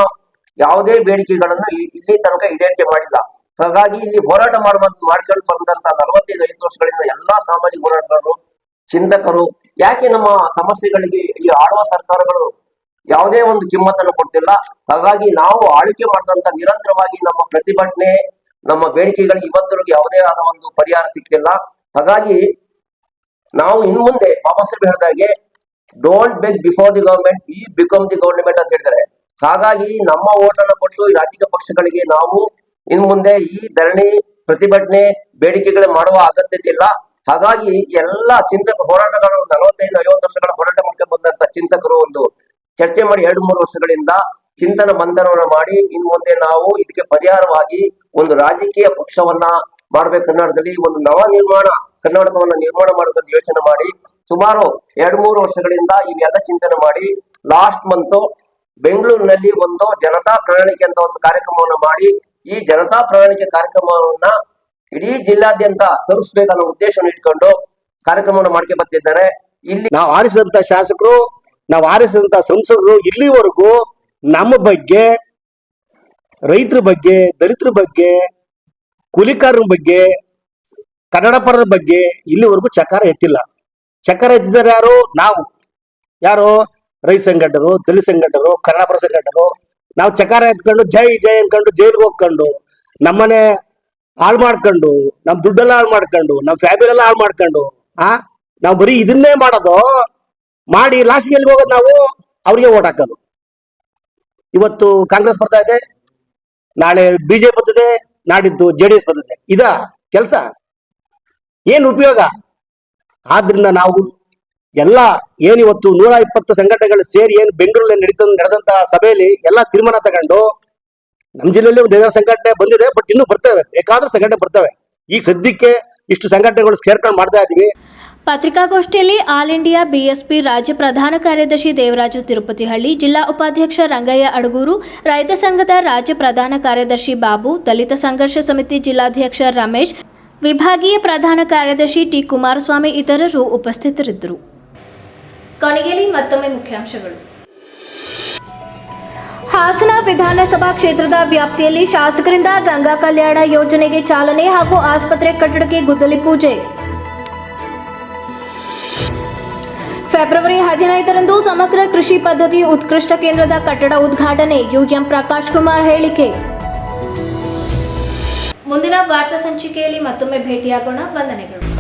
ಯಾವುದೇ ಬೇಡಿಕೆಗಳನ್ನು ಇಲ್ಲಿ ತನಕ ಈಡೇರಿಕೆ ಮಾಡಿಲ್ಲ. ಹಾಗಾಗಿ ಇಲ್ಲಿ ಹೋರಾಟ ಮಾಡುವಂತ ಮಾಡ್ಕೊಂಡು ಬಂದಂತ ನಲವತ್ತೈದು, ಐದು ವರ್ಷಗಳಿಂದ ಎಲ್ಲಾ ಸಾಮಾಜಿಕ ಹೋರಾಟಗಾರರು, ಚಿಂತಕರು, ಯಾಕೆ ನಮ್ಮ ಸಮಸ್ಯೆಗಳಿಗೆ ಈ ಆಳುವ ಸರ್ಕಾರಗಳು ಯಾವುದೇ ಒಂದು ಕಿಮ್ಮತ್ತನ್ನು ಕೊಡ್ತಿಲ್ಲ? ಹಾಗಾಗಿ ನಾವು ಆಳ್ವಿಕೆ ಮಾಡಿದಂತ ನಿರಂತರವಾಗಿ ನಮ್ಮ ಪ್ರತಿಭಟನೆ, ನಮ್ಮ ಬೇಡಿಕೆಗಳಿಗೆ ಇವತ್ತರೆಗೂ ಯಾವುದೇ ಆದ ಒಂದು ಪರಿಹಾರ ಸಿಕ್ಕಿಲ್ಲ. ಹಾಗಾಗಿ ನಾವು ಇನ್ ಮುಂದೆ ಬಾಬಾ ಸಾಹೇಬ್ ಹೇಳಿದಾಗೆ don't beg before the government ಈ ಬಿಕಮ್ ದಿ ಗವರ್ಮೆಂಟ್ ಅಂತ ಹೇಳ್ತಾರೆ. ಹಾಗಾಗಿ ನಮ್ಮ ಓಟನ್ನು ಕೊಟ್ಟು ರಾಜಕೀಯ ಪಕ್ಷಗಳಿಗೆ ನಾವು ಇನ್ ಮುಂದೆ ಈ ಧರಣಿ, ಪ್ರತಿಭಟನೆ, ಬೇಡಿಕೆಗಳು ಮಾಡುವ ಅಗತ್ಯತೆ ಇಲ್ಲ. ಹಾಗಾಗಿ ಎಲ್ಲ ಚಿಂತಕ ಹೋರಾಟಗಾರರು ನಲವತ್ತೈದು, ಐವತ್ತು ವರ್ಷಗಳ ಹೋರಾಟ ಮಾಡ್ಕೊಂಡು ಬಂದಂತ ಚಿಂತಕರು ಒಂದು ಚರ್ಚೆ ಮಾಡಿ ಎರಡು, ಮೂರು ವರ್ಷಗಳಿಂದ ಚಿಂತನ ಬಂಧನವನ್ನು ಮಾಡಿ ಇನ್ ಮುಂದೆ ನಾವು ಇದಕ್ಕೆ ಪರಿಹಾರವಾಗಿ ಒಂದು ರಾಜಕೀಯ ಪಕ್ಷವನ್ನ ಮಾಡ್ಬೇಕು ಕನ್ನಡದಲ್ಲಿ ಒಂದು ನವ ನಿರ್ಮಾಣ ಕರ್ನಾಟಕವನ್ನ ನಿರ್ಮಾಣ ಮಾಡಬೇಕಂತ ಯೋಚನೆ ಮಾಡಿ, ಸುಮಾರು ಎರಡು ಮೂರು ವರ್ಷಗಳಿಂದ ಇವೆಲ್ಲ ಚಿಂತನೆ ಮಾಡಿ ಲಾಸ್ಟ್ ಮಂತ್ ಬೆಂಗಳೂರಿನಲ್ಲಿ ಒಂದು ಜನತಾ ಪ್ರಣಾಳಿಕೆ ಅಂತ ಒಂದು ಕಾರ್ಯಕ್ರಮವನ್ನು ಮಾಡಿ, ಈ ಜನತಾ ಪ್ರಣಾಳಿಕೆ ಕಾರ್ಯಕ್ರಮವನ್ನ ಇಡೀ ಜಿಲ್ಲಾದ್ಯಂತ ತಲುಪಿಸ್ಬೇಕನ್ನೋ ಉದ್ದೇಶವನ್ನು ಇಟ್ಕೊಂಡು ಕಾರ್ಯಕ್ರಮವನ್ನು ಮಾಡ್ಕೊಂಡು ಬರ್ತಿದ್ದಾರೆ. ಇಲ್ಲಿ ನಾವು ಆರಿಸಿದಂತ ಶಾಸಕರು, ನಾವು ಆರಿಸಿದಂತ ಸಂಸದರು, ಇಲ್ಲಿವರೆಗೂ ನಮ್ಮ ಬಗ್ಗೆ, ರೈತರ ಬಗ್ಗೆ, ದಲಿತರ ಬಗ್ಗೆ, ಕೂಲಿಕಾರರ ಬಗ್ಗೆ ಕನ್ನಡ ಪರದ ಬಗ್ಗೆ ಇಲ್ಲಿವರೆಗೂ ಚಕಾರ ಎತ್ತಿಲ್ಲ. ಚಕಾರ ಎತ್ತಿದ್ದಾರೆ ಯಾರು? ನಾವು. ಯಾರು? ರೈ ಸಂಘಟರು ದಲಿತ ಸಂಘಟರು ಕನ್ನಡಪರ ಸಂಘಟರು ನಾವು ಚಕಾರ ಎತ್ಕೊಂಡು, ಜೈ ಜೈ ಅನ್ಕೊಂಡು, ಜೈಲಿಗೆ ಹೋಗ್ಕೊಂಡು, ನಮ್ಮನೆ ಹಾಳು ಮಾಡ್ಕೊಂಡು ನಮ್ಮ ದುಡ್ಡೆಲ್ಲ ಹಾಳು ಮಾಡ್ಕೊಂಡು ನಮ್ಮ ಫ್ಯಾಮಿಲಿ ಎಲ್ಲ ಹಾಳು ಮಾಡ್ಕೊಂಡು, ಆ? ನಾವು ಬರೀ ಇದನ್ನೇ ಮಾಡೋದು, ಮಾಡಿ ಲಾಸ್ಟ್ಗೆ ಎಲ್ಲಿ ಹೋಗೋದು ನಾವು? ಅವ್ರಿಗೆ ಓಟ್ ಹಾಕೋದು. ಇವತ್ತು ಕಾಂಗ್ರೆಸ್ ಬರ್ತಾ ಇದೆ, ನಾಳೆ ಬಿಜೆಪಿ ಬರ್ತದೆ, ನಾಡಿದ್ದು ಜೆ ಡಿ ಎಸ್ ಬರ್ತದೆ. ಇದ? ಕೆಲಸ? ಏನ್ ಉಪಯೋಗ? ಆದ್ರಿಂದ ನಾವು ಎಲ್ಲ ಏನಿವತ್ತು ನೂರ ಇಪ್ಪತ್ತು ಸಂಘಟನೆಗಳು ಸೇರಿ ಏನು ಬೆಂಗಳೂರಲ್ಲಿ ನಡೀತ ನಡೆದಂತಹ ಸಭೆಯಲ್ಲಿ ಎಲ್ಲ ತೀರ್ಮಾನ ತಗೊಂಡು ನಮ್ಮ ಜಿಲ್ಲೆಯಲ್ಲಿ ಒಂದು ಐದಾರು ಸಂಘಟನೆ ಬಂದಿದೆ, ಬಟ್ ಇನ್ನೂ ಬರ್ತವೆ. ಬೇಕಾದ್ರೂ ಸಂಘಟನೆ ಬರ್ತವೆ. ಈಗ ಸದ್ಯಕ್ಕೆ ಇಷ್ಟು ಸಂಘಟನೆಗಳು ಸೇರ್ಕೊಂಡು ಮಾಡ್ತಾ ಇದೀವಿ. ಪತ್ರಿಕಾಗೋಷ್ಠಿಯಲ್ಲಿ ಆಲ್ ಇಂಡಿಯಾ ಬಿಎಸ್ಪಿ ರಾಜ್ಯ ಪ್ರಧಾನ ಕಾರ್ಯದರ್ಶಿ ದೇವರಾಜು ತಿರುಪತಿಹಳ್ಳಿ, ಜಿಲ್ಲಾ ಉಪಾಧ್ಯಕ್ಷ ರಂಗಯ್ಯ ಅಡಗೂರು, ರೈತ ಸಂಘದ ರಾಜ್ಯ ಪ್ರಧಾನ ಕಾರ್ಯದರ್ಶಿ ಬಾಬು, ದಲಿತ ಸಂಘರ್ಷ ಸಮಿತಿ ಜಿಲ್ಲಾಧ್ಯಕ್ಷ ರಮೇಶ್ ವಿಭಾಗೀಯ ಪ್ರಧಾನ ಕಾರ್ಯದರ್ಶಿ ಟಿ ಕುಮಾರಸ್ವಾಮಿ ಇತರರು ಉಪಸ್ಥಿತರಿದ್ದರು. ಕೊನೆಯಲ್ಲಿ ಮತ್ತೊಮ್ಮೆ ಮುಖ್ಯಾಂಶಗಳು. ಹಾಸನ ವಿಧಾನಸಭಾ ಕ್ಷೇತ್ರದ ವ್ಯಾಪ್ತಿಯಲ್ಲಿ ಶಾಸಕರಿಂದ ಗಂಗಾ ಕಲ್ಯಾಣ ಯೋಜನೆಗೆ ಚಾಲನೆ ಹಾಗೂ ಆಸ್ಪತ್ರೆ ಕಟ್ಟಡಕ್ಕೆ ಗುದ್ದಲಿ ಪೂಜೆ. ಫೆಬ್ರವರಿ ಹದಿನೈದರಂದು ಸಮಗ್ರ ಕೃಷಿ ಪದ್ಧತಿ ಉತ್ಕೃಷ್ಟ ಕೇಂದ್ರದ ಕಟ್ಟಡ ಉದ್ಘಾಟನೆ ಯುಎಂ ಪ್ರಕಾಶ್ ಕುಮಾರ್ ಹೇಳಿಕೆ. ಮುಂದಿನ ವಾರ್ತಾ ಸಂಚಿಕೆಯಲ್ಲಿ ಮತ್ತೊಮ್ಮೆ ಭೇಟಿಯಾಗೋಣ. ವಂದನೆಗಳು.